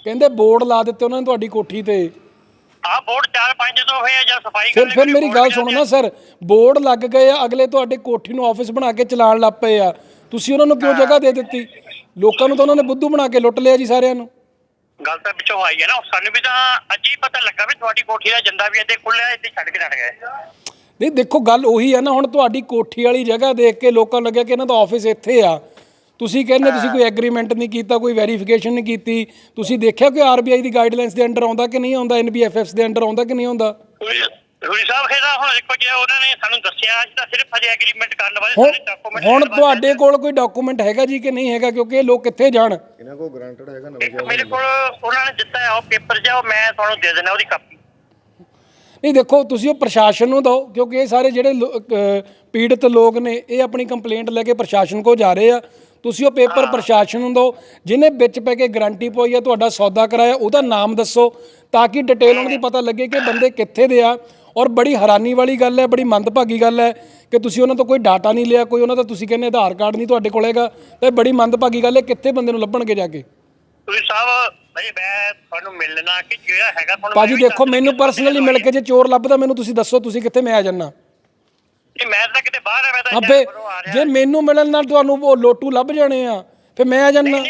ਕਹਿੰਦੇ ਬੋਰਡ ਲਾ ਦਿੱਤੇ ਉਹਨਾਂ ਨੇ ਤੁਹਾਡੀ ਕੋਠੀ ਤੇ। ਆਹ ਬੋਰਡ 4-5 ਜਦੋਂ ਹੋਏ ਆ ਜਾਂ ਸਫ਼ਾਈ ਕਰਨ ਫਿਰ ਮੇਰੀ ਗੱਲ ਸੁਣੋ ਆ। ਨਾ ਸਰ ਬੋਰਡ ਲੱਗ ਗਏ ਆ ਅਗਲੇ ਤੁਹਾਡੇ ਕੋਠੀ ਨੂੰ ਆਫਿਸ ਬਣਾ ਕੇ ਚਲਾਉਣ ਲੱਗ ਪਏ ਆ। ਤੁਸੀਂ ਉਹਨਾਂ ਨੂੰ ਕਿਉਂ ਜਗ੍ਹਾ ਦੇ ਦਿੱਤੀ? ਲੋਕਾਂ ਨੂੰ ਤਾਂ ਉਹਨਾਂ ਨੇ ਬੁੱਧੂ ਬਣਾ ਕੇ ਲੁੱਟ ਲਿਆ ਜੀ ਸਾਰਿਆਂ ਨੂੰ। ਗੱਲ ਤਾਂ ਪਿੱਛੋਂ ਆਈ ਹੈ ਨਾ ਸਾਨੂੰ ਵੀ ਤਾਂ ਅੱਜ ਹੀ ਪਤਾ ਲੱਗਾ ਵੀ ਤੁਹਾਡੀ ਕੋਠੀ ਦਾ ਜੰਦਾ ਵੀ ਇੱਥੇ ਖੁੱਲਿਆ ਇੱਥੇ ਛੱਡ ਕੇ ਛੱਡ ਗਏ। ਨਹੀਂ ਦੇਖੋ ਗੱਲ ਉਹੀ ਹੈ ਨਾ ਹੁਣ ਤੁਹਾਡੀ ਕੋਠੀ ਵਾਲੀ ਜਗ੍ਹਾ ਦੇਖ ਕੇ ਲੋਕਾਂ ਨੂੰ ਲੱਗਿਆ ਕਿ ਇਹਨਾਂ ਦਾ ਆਫਿਸ ਇੱਥੇ ਆ। ਤੁਸੀਂ ਕਹਿੰਦੇ ਤੁਸੀਂ ਕੋਈ ਐਗਰੀਮੈਂਟ ਨਹੀਂ ਕੀਤਾ ਕੋਈ ਵੈਰੀਫਿਕੇਸ਼ਨ ਨਹੀਂ ਕੀਤੀ। ਤੁਸੀਂ ਦੇਖਿਆ ਕਿ ਆਰਬੀਆਈ ਦੀ ਗਾਈਡਲਾਈਨਸ ਦੇ ਅੰਡਰ ਆਉਂਦਾ ਕਿ ਨਹੀਂ ਆਉਂਦਾ ਐਨਬੀਐਫਐਫਸ ਦੇ ਅੰਡਰ ਆਉਂਦਾ ਕਿ ਨਹੀਂ ਆਉਂਦਾ? ਰੂਰੀ ਸਾਹਿਬ ਖੇਦਾ ਹੁਣ ਦੇਖੋ ਜੇ ਉਹਨਾਂ ਨੇ ਸਾਨੂੰ ਦੱਸਿਆ ਅੱਜ ਤਾਂ ਸਿਰਫ ਅਜੇ ਐਗਰੀਮੈਂਟ ਕਰਨ ਵਾਲੇ ਸਾਰੇ ਡਾਕੂਮੈਂਟ ਹੁਣ ਤੁਹਾਡੇ ਕੋਲ ਕੋਈ ਡਾਕੂਮੈਂਟ ਹੈਗਾ ਜੀ ਕਿ ਨਹੀਂ ਹੈਗਾ ਕਿਉਂਕਿ ਇਹ ਲੋਕ ਕਿੱਥੇ ਜਾਣ? ਇਹਨਾਂ ਕੋਲ ਗਰੰਟਡ ਹੈਗਾ ਇੱਕ ਮੇਰੇ ਕੋਲ ਉਹਨਾਂ ਨੇ ਦਿੱਤਾ ਹੈ ਉਹ ਪੇਪਰ ਜਿਹਾ ਉਹ ਮੈਂ ਤੁਹਾਨੂੰ ਦੇ ਦੇਣਾ ਉਹਦੀ ਕਾਪੀ ਨਹੀਂ ਦੇਖੋ ਤੁਸੀਂ ਉਹ ਪ੍ਰਸ਼ਾਸਨ ਨੂੰ ਦਿਓ ਕਿਉਂਕਿ ਇਹ ਸਾਰੇ ਜਿਹੜੇ ਲੋ- ਅਹ ਪੀੜਤ ਲੋਕ ਨੇ ਇਹ ਆਪਣੀ ਕੰਪਲੇਂਟ ਲੈ ਕੇ ਪ੍ਰਸ਼ਾਸਨ ਕੋਲ ਜਾ ਰਹੇ ਆ। ਤੁਸੀਂ ਉਹ ਪੇਪਰ ਪ੍ਰਸ਼ਾਸਨ ਨੂੰ ਦਿਓ ਜਿਹਨੇ ਵਿੱਚ ਪੈ ਕੇ ਗਾਰੰਟੀ ਪਾਈ ਆ ਤੁਹਾਡਾ ਸੌਦਾ ਕਰਾਇਆ ਉਹਦਾ ਨਾਮ ਦੱਸੋ ਤਾਂ ਕਿ ਡਿਟੇਲ ਉਹਨਾਂ ਦੀ ਪਤਾ ਲੱਗੇ ਕਿ ਬੰਦੇ ਕਿੱਥੇ ਦੇ ਆ। ਔਰ ਬੜੀ ਹੈਰਾਨੀ ਵਾਲੀ ਗੱਲ ਹੈ ਬੜੀ ਮੰਦਭਾਗੀ ਗੱਲ ਹੈ ਕਿ ਤੁਸੀਂ ਉਹਨਾਂ ਤੋਂ ਕੋਈ ਡਾਟਾ ਨਹੀਂ ਲਿਆ ਕੋਈ ਉਹਨਾਂ ਦਾ ਤੁਸੀਂ ਕਹਿੰਦੇ ਆਧਾਰ ਕਾਰਡ ਨਹੀਂ ਤੁਹਾਡੇ ਕੋਲ ਹੈਗਾ ਤਾਂ ਇਹ ਬੜੀ ਮੰਦਭਾਗੀ ਗੱਲ ਹੈ ਕਿੱਥੇ ਬੰਦੇ ਨੂੰ ਲੱਭਣਗੇ ਜਾ ਕੇ? ਤੁਸੀਂ ਸਾਹਿਬ ਭਾਈ ਮੈਂ ਤੁਹਾਨੂੰ ਮਿਲਣਾ ਕਿ ਜਿਹੜਾ ਹੈਗਾ ਤੁਹਾਨੂੰ ਭਾਜੀ ਦੇਖੋ ਮੈਨੂੰ ਪਰਸਨਲੀ ਮਿਲ ਕੇ ਜੇ ਚੋਰ ਲੱਭਦਾ ਮੈਨੂੰ ਤੁਸੀਂ ਦੱਸੋ ਤੁਸੀਂ ਕਿੱਥੇ ਮੈਂ ਆ ਜਾਣਾ ਨਹੀਂ, ਮੈਂ ਤਾਂ ਕਿਤੇ ਬਾਹਰ ਆ ਮੈਂ ਤਾਂ ਅੱਬੇ ਜੇ ਮੈਨੂੰ ਮਿਲਣ ਨਾਲ ਤੁਹਾਨੂੰ ਉਹ ਲੋਟੂ ਲੱਭ ਜਾਣੇ ਆ ਫਿਰ ਮੈਂ ਆ ਜਾਣਾ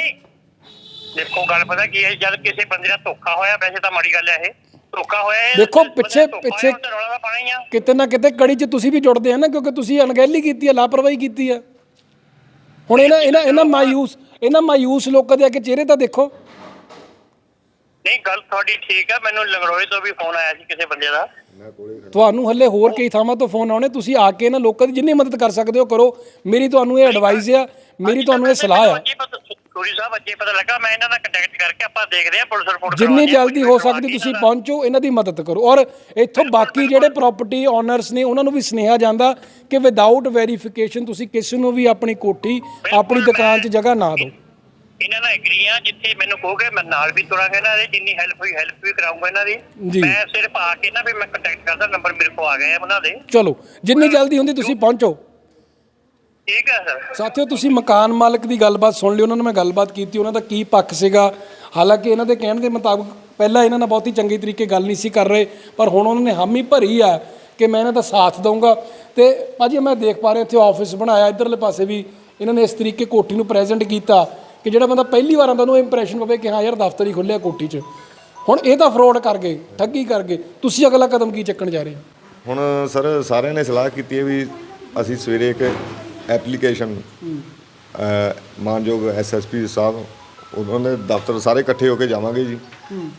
ਦੇਖੋ ਗੱਲ ਪਤਾ ਕੀ ਹੈ ਜਦ ਕਿਸੇ ਬੰਦੇ ਦਾ ਧੋਖਾ ਹੋਇਆ ਵੈਸੇ ਤਾਂ ਮਾੜੀ ਗੱਲ ਹੈ ਇਹ। ਧੋਖਾ ਹੋਇਆ ਦੇਖੋ ਪਿੱਛੇ- ਪਿੱਛੇ- ਹੀ ਕਿਤੇ ਨਾ ਕਿਤੇ ਕੜੀ 'ਚ ਤੁਸੀਂ ਵੀ ਜੁੜਦੇ ਆ ਨਾ ਕਿਉਂਕਿ ਤੁਸੀਂ ਅਣਗਹਿਲੀ ਕੀਤੀ ਆ ਲਾਪਰਵਾਹੀ ਕੀਤੀ ਆ। ਹੁਣ ਇਹਨਾਂ ਇਹਨਾਂ ਇਹਨਾਂ ਮਾਯੂਸ ਇਹਨਾਂ ਮਾਯੂਸ ਲੋਕਾਂ ਦੇ ਅੱਗੇ ਚਿਹਰੇ ਤਾਂ ਦੇਖੋ। ਨਹੀਂ ਗੱਲ ਤੁਹਾਡੀ ਠੀਕ ਹੈ ਮੈਨੂੰ ਲੰਗੜੋਏ ਤੋਂ ਵੀ ਫੋਨ ਆਇਆ ਸੀ ਕਿਸੇ ਬੰਦੇ ਦਾ। ਤੁਹਾਨੂੰ ਹੱਲੇ ਹੋਰ ਕਈ ਥਾਵਾਂ ਤੋਂ ਫੋਨ ਆਉਣੇ। ਤੁਸੀਂ ਆ ਕੇ ਨਾ ਲੋਕਾਂ ਦੀ ਜਿੰਨੀ ਮਦਦ ਕਰ ਸਕਦੇ ਹੋ ਕਰੋ। ਮੇਰੀ ਤੁਹਾਨੂੰ ਇਹ ਐਡਵਾਈਸ ਆ। ਮੇਰੀ ਤੁਹਾਨੂੰ ਇਹ ਸਲਾਹ ਆ। ਸੂਰੀ ਸਾਹਿਬ ਅੱਜੇ ਪਤਾ ਲੱਗਾ। ਮੈਂ ਇਹਨਾਂ ਨਾਲ ਕੰਟੈਕਟ ਕਰਕੇ ਆਪਾਂ ਦੇਖਦੇ ਹਾਂ ਪੁਲਿਸ ਰਿਪੋਰਟ ਜਿੰਨੀ ਜਲਦੀ ਹੋ ਸਕਦੀ ਤੁਸੀਂ ਪਹੁੰਚੋ ਇਹਨਾਂ ਦੀ ਮਦਦ ਕਰੋ। ਔਰ ਇੱਥੋਂ ਬਾਕੀ ਜਿਹੜੇ ਪ੍ਰਾਪਰਟੀ ਓਨਰਸ ਨੇ ਉਹਨਾਂ ਨੂੰ ਵੀ ਸੁਨੇਹਾ ਜਾਂਦਾ ਕਿ ਵਿਦਆਊਟ ਵੈਰੀਫਿਕੇਸ਼ਨ ਤੁਸੀਂ ਕਿਸੇ ਨੂੰ ਵੀ ਆਪਣੀ ਕੋਠੀ ਆਪਣੀ ਦੁਕਾਨ 'ਚ ਜਗ੍ਹਾ ਨਾ ਦਿਓ। ਇਹਨਾਂ ਨਾਲ ਐਗਰੀ ਆ ਜਿੱਥੇ ਮੈਨੂੰ ਕਹੋਗੇ ਮੈਂ ਨਾਲ ਵੀ ਤੁਰਾਂਗਾ ਇਹਨਾਂ ਦੇ ਜਿੰਨੀ ਹੈਲਪ ਹੋਈ ਹੈਲਪ ਵੀ ਕਰਾਉਂਗਾ ਇਹਨਾਂ ਦੀ। ਮੈਂ ਸਿਰਫ ਆ ਕੇ ਨਾ ਵੀ ਮੈਂ ਕੰਟੈਕਟ ਕਰਦਾ ਨੰਬਰ ਮੇਰੇ ਕੋਲ ਆ ਗਿਆ ਉਹਨਾਂ ਦੇ। ਚਲੋ ਜਿੰਨੀ ਜਲਦੀ ਹੁੰਦੀ ਤੁਸੀਂ ਪਹੁੰਚੋ। ਠੀਕ ਹੈ ਸਰ। ਸਾਥੀਓ ਤੁਸੀਂ ਮਕਾਨ ਮਾਲਕ ਦੀ ਗੱਲਬਾਤ ਸੁਣ ਲਈ ਉਹਨਾਂ ਨਾਲ ਮੈਂ ਗੱਲਬਾਤ ਕੀਤੀ ਉਹਨਾਂ ਦਾ ਕੀ ਪੱਖ ਸੀਗਾ। ਹਾਲਾਂਕਿ ਇਹਨਾਂ ਦੇ ਕਹਿਣ ਦੇ ਮੁਤਾਬਕ ਪਹਿਲਾਂ ਇਹਨਾਂ ਨਾਲ ਬਹੁਤੀ ਚੰਗੀ ਤਰੀਕੇ ਗੱਲ ਨਹੀਂ ਸੀ ਕਰ ਰਹੇ ਪਰ ਹੁਣ ਉਹਨਾਂ ਨੇ ਹਾਮੀ ਭਰੀ ਆ ਕਿ ਮੈਂ ਇਹਨਾਂ ਦਾ ਸਾਥ ਦਊਂਗਾ। ਤੇ ਭਾਜੀ ਮੈਂ ਦੇਖ ਪਾ ਰਿਹਾ ਇੱਥੇ ਆਫਿਸ ਬਣਾਇਆ ਇਧਰਲੇ ਪਾਸੇ ਵੀ ਇਹਨਾਂ ਨੇ ਇਸ ਤਰੀਕੇ ਕੋਠੀ ਨੂੰ ਪ੍ਰੈਜ਼ੈਂਟ ਕੀਤਾ। ਕਿ ਜਿਹੜਾ ਬੰਦਾ ਪਹਿਲੀ ਵਾਰ ਆਉਂਦਾ ਉਹਨੂੰ ਇੰਪ੍ਰੈਸ਼ਨ ਪਵੇ ਕਿ ਹਾਂ ਯਾਰ ਦਫ਼ਤਰ ਹੀ ਖੁੱਲਿਆ ਕੋਠੀ 'ਚ। ਹੁਣ ਇਹ ਤਾਂ ਫਰਾਡ ਕਰ ਗਏ ਠੱਗੀ ਕਰ ਗਏ। ਤੁਸੀਂ ਅਗਲਾ ਕਦਮ ਕੀ ਚੱਕਣ ਜਾ ਰਹੇ ਹੋ? ਹੁਣ ਸਰ ਸਾਰਿਆਂ ਨੇ ਸਲਾਹ ਕੀਤੀ ਹੈ ਵੀ ਅਸੀਂ ਸਵੇਰੇ ਇੱਕ ਐਪਲੀਕੇਸ਼ਨ ਮਾਨਯੋਗ ਐਸਐਸਪੀ ਸਾਹਿਬ ਉਹਨਾਂ ਦੇ ਦਫ਼ਤਰ ਸਾਰੇ ਇਕੱਠੇ ਹੋ ਕੇ ਜਾਵਾਂਗੇ ਜੀ।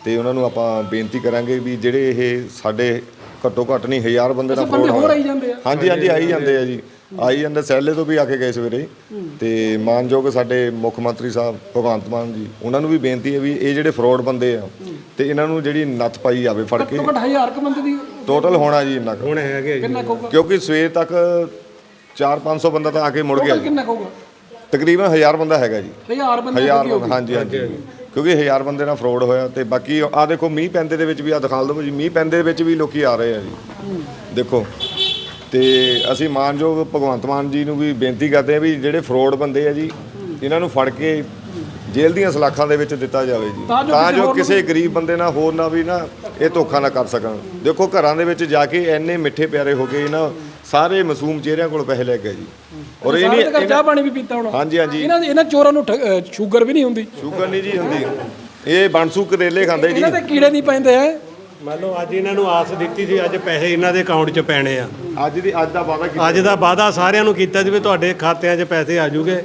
ਤੇ ਉਹਨਾਂ ਨੂੰ ਆਪਾਂ ਬੇਨਤੀ ਕਰਾਂਗੇ ਵੀ ਜਿਹੜੇ ਇਹ ਸਾਡੇ ਘੱਟੋ ਘੱਟ ਨਹੀਂ ਹਜ਼ਾਰ ਬੰਦੇ ਦਾ ਫਰੋਡ ਆ। ਹਾਂਜੀ ਹਾਂਜੀ ਆਈ ਜਾਂਦੇ ਆ ਜੀ। ਆਈ ਜਾਂਦੇ ਸੈਲੇ ਤੋਂ ਵੀ ਆ ਕੇ ਗਏ ਸਵੇਰੇ। ਤੇ ਮਾਨਯੋਗ ਸਾਡੇ ਮੁੱਖ ਮੰਤਰੀ ਸਾਹਿਬ ਭਗਵੰਤ ਮਾਨ ਜੀ ਉਹਨਾਂ ਨੂੰ ਵੀ ਬੇਨਤੀ ਹੈ ਵੀ ਇਹ ਜਿਹੜੇ ਫਰੋਡ ਬੰਦੇ ਆ ਤੇ ਇਹਨਾਂ ਨੂੰ ਜਿਹੜੀ ਨੱਥ ਪਾਈ ਜਾਵੇ ਫੜ ਕੇ। ਘੱਟੋ ਘੱਟ ਹਜ਼ਾਰ ਕੁ ਬੰਦੇ ਦੀ ਟੋਟਲ ਹੋਣਾ ਜੀ ਇੰਨਾ ਕੁ। ਹੁਣ ਹੈਗੇ ਜੀ। ਕਿੰਨਾ ਕਹੂਗਾ ਕਿਉਂਕਿ ਸਵੇਰ ਤੱਕ 4-500 ਬੰਦਾ ਤਾਂ ਆ ਕੇ ਮੁੜ ਗਿਆ ਜੀ। ਕਿੰਨਾ ਕਹੂਗਾ ਤਕਰੀਬਨ 1000 ਬੰਦਾ ਹੈਗਾ ਜੀ। ਹਜ਼ਾਰ ਬੰਦੇ ਹਜ਼ਾਰ ਬੰਦਾ ਹਾਂਜੀ ਹਾਂਜੀ। ਕਿਉਂਕਿ 1000 ਬੰਦੇ ਨਾਲ ਫਰੋਡ ਹੋਇਆ ਤੇ ਬਾਕੀ ਆ ਦੇਖੋ ਮੀਂਹ ਪੈਂਦੇ ਦੇ ਵਿੱਚ ਵੀ ਆ ਦਿਖਾ ਦਿਓ ਜੀ ਮੀਂਹ ਪੈਂਦੇ ਦੇ ਵਿੱਚ ਵੀ ਲੋਕੀ ਆ ਰਹੇ ਆ ਜੀ। ਦੇਖੋ ਤੇ ਅਸੀਂ ਮਾਨਯੋਗ ਭਗਵੰਤ ਮਾਨ ਜੀ ਨੂੰ ਵੀ ਬੇਨਤੀ ਕਰਦੇ ਆ ਵੀ ਜਿਹੜੇ ਫਰੋਡ ਬੰਦੇ ਆ ਜੀ ਇਹਨਾਂ ਨੂੰ ਫੜ ਕੇ ਜੇਲ੍ਹ ਦੀਆਂ ਸਲਾਖਾਂ ਦੇ ਵਿੱਚ ਦਿੱਤਾ ਜਾਵੇ ਜੀ। ਤਾਂ ਜੋ ਤਾਂ ਕਿਸੇ ਗਰੀਬ ਬੰਦੇ ਨਾਲ ਹੋਰ ਨਾ ਵੀ ਨਾ ਇਹ ਧੋਖਾ ਨਾ ਕਰ ਸਕਣ। ਦੇਖੋ ਘਰਾਂ ਦੇ ਵਿੱਚ ਜਾ ਕੇ ਐਨੇ ਮਿੱਠੇ ਪਿਆਰੇ ਹੋ ਕੇ ਇਹਨਾਂ ਸਾਰੇ ਮਾਸੂਮ ਚਿਹਰਿਆਂ ਕੋਲ ਪੈਸੇ ਲੈ ਗਏ ਜੀ। ਔਰ ਇਹ ਤਾਂ ਨਹੀਂ ਚਾਹ ਪਾਣੀ ਵੀ ਪੀਤਾ ਹੋਣਾ। ਹਾਂਜੀ ਹਾਂਜੀ। ਇਹਨਾਂ ਇਹਨਾਂ ਚੋਰਾਂ ਨੂੰ ਸ਼ੂਗਰ ਵੀ ਨਹੀਂ ਹੁੰਦੀ। ਸ਼ੂਗਰ ਨਹੀਂ ਜੀ ਹੁੰਦੀ। ਇਹ ਬਣਸੂ ਕਰੇਲੇ ਖਾਂਦੇ ਜੀ। ਇਹਨਾਂ ਦੇ ਕੀੜੇ ਨਹੀਂ ਪੈਂਦੇ ਐ ਮੰਨ ਲਓ ਅੱਜ ਇਹਨਾਂ ਨੂੰ ਆਸ ਦਿੱਤੀ ਸੀ ਅੱਜ ਪੈਸੇ ਇਹਨਾਂ ਦੇ ਅਕਾਊਂਟ 'ਚ ਪੈਣੇ ਆ। ਅੱਜ ਦੀ ਅੱਜ ਦਾ ਵਾਅਦਾ ਕੀਤਾ ਅੱਜ ਦਾ ਵਾਅਦਾ ਸਾਰਿਆਂ ਨੂੰ ਕੀਤਾ ਸੀ ਵੀ ਤੁਹਾਡੇ ਖਾਤਿਆਂ 'ਚ ਪੈਸੇ ਆ ਜੂਗੇ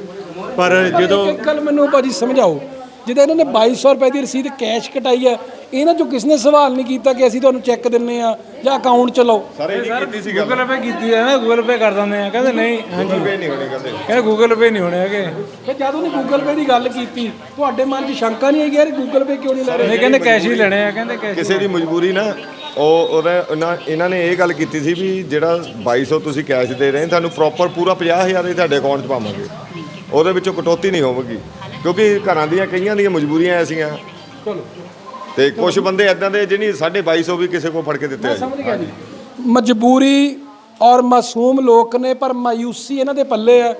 ਪਰ ਜਦੋਂ ਇੱਕ ਗੱਲ ਮੈਨੂੰ ਭਾਜੀ ਸਮਝਾਓ ਜਿੱਦਾਂ ਇਹਨਾਂ ਨੇ 2200 ਰੁਪਏ ਦੀ ਰਸੀਦ ਕੈਸ਼ ਕਟਾਈ ਆ ਇਹਨਾਂ ਚੋਂ ਕਿਸ ਨੇ ਸਵਾਲ ਨਹੀਂ ਕੀਤਾ ਕਿ ਅਸੀਂ ਤੁਹਾਨੂੰ ਚੈੱਕ ਦਿੰਨੇ ਆ ਜਾਂ ਅਕਾਊਂਟ ਚਲਾਓ? ਸਾਰੇ ਇਹਦੀ ਕੀਤੀ ਸੀ ਗੱਲ। ਗੂਗਲ ਪੇ ਕੀਤੀ ਹੈ ਨਾ ਗੂਗਲ ਪੇ ਕਰ ਦਿੰਦੇ ਆ। ਕਹਿੰਦੇ ਨਹੀਂ ਹਾਂਜੀ। ਪੇ ਨਹੀਂ ਹੋਣੇ ਕਹਿੰਦੇ। ਕਹਿੰਦੇ ਗੂਗਲ ਪੇ ਨਹੀਂ ਹੋਣੇ ਹੈਗੇ। ਫਿਰ ਜਦ ਉਹਨੇ ਗੂਗਲ ਪੇ ਦੀ ਗੱਲ ਕੀਤੀ ਤੁਹਾਡੇ ਮਨ 'ਚ ਸ਼ੰਕਾ ਨਹੀਂ ਆਈ ਕਿ ਯਾਰ ਗੂਗਲ ਪੇ ਕਿਉਂ ਨਹੀਂ ਲੈ ਰਹੇ? ਨਹੀਂ ਕਹਿੰਦੇ ਕੈਸ਼ ਹੀ ਲੈਣੇ ਆ ਕਹਿੰਦੇ ਕੈਸ਼ ਕਿਸੇ ਦੀ ਮਜਬੂਰੀ ਨਾ ਉਹ ਉਹਨੇ ਉਹਨਾਂ- ਇਹਨਾਂ ਨੇ ਇਹ ਗੱਲ ਕੀਤੀ ਸੀ ਵੀ ਜਿਹੜਾ 2200 ਤੁਸੀਂ ਕੈਸ਼ ਦੇ ਰਹੇ ਤੁਹਾਨੂੰ ਪ੍ਰੋਪਰ ਪੂਰਾ 50000 ਹੀ ਤੁਹਾਡੇ ਅਕਾਊਂਟ 'ਚ ਪਾਵਾਂਗੇ। ਉਹਦੇ ਵਿੱਚੋਂ ਕਟੌਤੀ ਨਹੀਂ ਹੋਵੇਗੀ। ਕਿਉਂਕਿ ਘਰਾਂ ਦੀਆਂ ਕਈਆਂ ਦੀਆਂ ਮਜਬੂਰੀਆਂ ਐਸੀਆਂ। ਤੇ ਕੁਝ ਬੰਦੇ ਐਦਾਂ ਦੇ ਜਿਹਨੀ 2250 ਵੀ ਕਿਸੇ ਕੋਲ ਫੜ ਕੇ ਦਿੱਤੇ ਆ ਜੀ। ਸਮਝ ਗਿਆ ਜੀ। ਮਜਬੂਰੀ ਔਰ ਮਾਸੂਮ ਲੋਕ ਨੇ ਪਰ ਮਾਯੂਸੀ ਇਹਨਾਂ ਦੇ ਪੱਲੇ ਹੈ।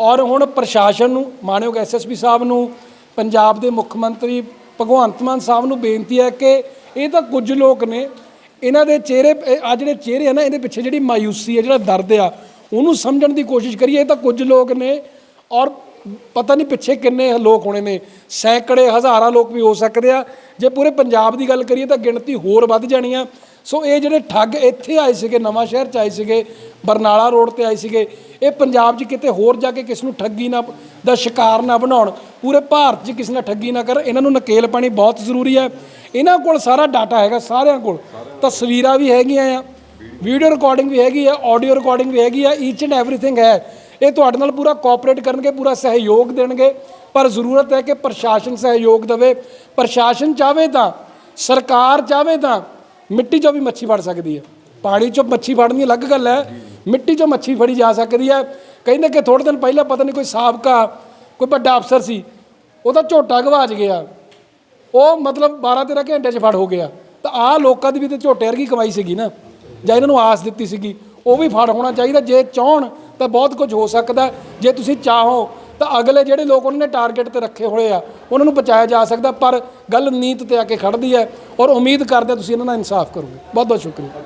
ਔਰ ਹੁਣ ਪ੍ਰਸ਼ਾਸਨ ਨੂੰ ਮਾਨਯੋਗ ਐਸਐਸਪੀ ਸਾਹਿਬ ਨੂੰ ਪੰਜਾਬ ਦੇ ਮੁੱਖ ਮੰਤਰੀ ਭਗਵੰਤ ਮਾਨ ਸਾਹਿਬ ਨੂੰ ਬੇਨਤੀ ਹੈ ਕਿ ਇਹ ਤਾਂ ਕੁਝ ਲੋਕ ਨੇ ਇਹਨਾਂ ਦੇ ਚਿਹਰੇ ਆ ਜਿਹੜੇ ਚਿਹਰੇ ਆ ਨਾ ਇਹਦੇ ਪਿੱਛੇ ਜਿਹੜੀ ਮਾਯੂਸੀ ਹੈ ਜਿਹੜਾ ਦਰਦ ਆ ਉਹਨੂੰ ਸਮਝਣ ਦੀ ਕੋਸ਼ਿਸ਼ ਕਰੀਏ ਇਹ ਤਾਂ ਕੁਝ ਲੋਕ ਨੇ। ਔਰ ਪਤਾ ਨਹੀਂ ਪਿੱਛੇ ਕਿੰਨੇ ਲੋਕ ਹੋਣੇ ਨੇ, ਸੈਂਕੜੇ, ਹਜ਼ਾਰਾਂ ਲੋਕ ਵੀ ਹੋ ਸਕਦੇ ਆ। ਜੇ ਪੂਰੇ ਪੰਜਾਬ ਦੀ ਗੱਲ ਕਰੀਏ ਤਾਂ ਗਿਣਤੀ ਹੋਰ ਵੱਧ ਜਾਣੀ ਆ। ਸੋ ਇਹ ਜਿਹੜੇ ਠੱਗ ਇੱਥੇ ਆਏ ਸੀਗੇ, ਨਵਾਂ ਸ਼ਹਿਰ ਚ ਆਏ ਸੀਗੇ, ਬਰਨਾਲਾ ਰੋਡ ਤੇ ਆਏ ਸੀਗੇ, ਇਹ ਪੰਜਾਬ 'ਚ ਕਿਤੇ ਹੋਰ ਜਾ ਕੇ ਕਿਸ ਨੂੰ ਠੱਗੀ ਨਾ, ਦਾ ਸ਼ਿਕਾਰ ਨਾ ਬਣਾਉਣ, ਪੂਰੇ ਭਾਰਤ 'ਚ ਕਿਸੇ ਨਾਲ ਠੱਗੀ ਨਾ ਕਰ ਇਹਨਾਂ ਨੂੰ ਨਕੇਲ ਪਾਣੀ ਬਹੁਤ ਜ਼ਰੂਰੀ ਹੈ ਇਹਨਾਂ ਕੋਲ ਸਾਰਾ ਡਾਟਾ ਹੈਗਾ, ਸਾਰਿਆਂ ਕੋਲ। ਤਸਵੀਰਾਂ ਵੀ ਹੈਗੀਆਂ ਆ, ਵੀਡੀਓ ਰਿਕਾਰਡਿੰਗ ਵੀ ਹੈਗੀ ਆ ਆਡੀਓ ਰਿਕਾਰਡਿੰਗ ਵੀ ਹੈਗੀ ਆ ਈਚ ਐਂਡ ਐਵਰੀਥਿੰਗ ਹੈ। ਇਹ ਤੁਹਾਡੇ ਨਾਲ ਪੂਰਾ ਕੋਆਪਰੇਟ ਕਰਨਗੇ, ਪੂਰਾ ਸਹਿਯੋਗ ਦੇਣਗੇ। ਪਰ ਜ਼ਰੂਰਤ ਹੈ ਕਿ ਪ੍ਰਸ਼ਾਸਨ ਸਹਿਯੋਗ ਦੇਵੇ। ਪ੍ਰਸ਼ਾਸਨ ਚਾਹਵੇ ਤਾਂ, ਸਰਕਾਰ ਚਾਹਵੇ ਤਾਂ, ਮਿੱਟੀ 'ਚੋਂ ਵੀ ਮੱਛੀ ਫੜ ਸਕਦੀ ਹੈ। ਪਾਣੀ 'ਚੋਂ ਮੱਛੀ ਫੜਨੀ ਅਲੱਗ ਗੱਲ ਹੈ। ਮਿੱਟੀ 'ਚੋਂ ਮੱਛੀ ਫੜੀ ਜਾ ਸਕਦੀ ਹੈ। ਕਹਿੰਦੇ ਕਿ ਥੋੜੇ ਦਿਨ ਪਹਿਲਾਂ ਪਤਾ ਨਹੀਂ ਕੋਈ ਸਾਬਕਾ, ਕੋਈ ਵੱਡਾ ਅਫਸਰ ਸੀ, ਉਹਦਾ ਝੋਟਾ ਗਵਾਚ ਗਿਆ। ਉਹ ਮਤਲਬ 12 13 ਘੰਟੇ 'ਚ ਫੜ ਹੋ ਗਿਆ। ਤਾਂ ਆਹ ਲੋਕਾਂ ਦੀ ਵੀ ਤੇ ਝੋਟੇ ਵਰਗੀ ਕਮਾਈ ਸੀਗੀ ਨਾ। ਜਾਂ ਇਹਨਾਂ ਨੂੰ ਆਸ ਦਿੱਤੀ ਸੀਗੀ। ਉਹ ਵੀ ਫੜ ਹੋਣਾ ਚਾਹੀਦਾ। ਜੇ ਚਾਹਣ ਤਾਂ ਬਹੁਤ ਕੁਝ ਹੋ ਸਕਦਾ ਜੇ ਤੁਸੀਂ ਚਾਹੋ ਤਾਂ ਅਗਲੇ ਜਿਹੜੇ ਲੋਕ ਉਹਨਾਂ ਨੇ ਟਾਰਗੇਟ ਤੇ ਰੱਖੇ ਹੋਏ ਆ, ਉਹਨਾਂ ਨੂੰ ਬਚਾਇਆ ਜਾ ਸਕਦਾ, ਪਰ ਗੱਲ ਨੀਤ ਤੇ ਆ ਕੇ ਖੜਦੀ ਹੈ ਔਰ ਉਮੀਦ ਕਰਦੇ ਤੁਸੀਂ ਇਹਨਾਂ ਦਾ ਇਨਸਾਫ ਕਰੋਗੇ। ਬਹੁਤ ਬਹੁਤ ਸ਼ੁਕਰੀਆ।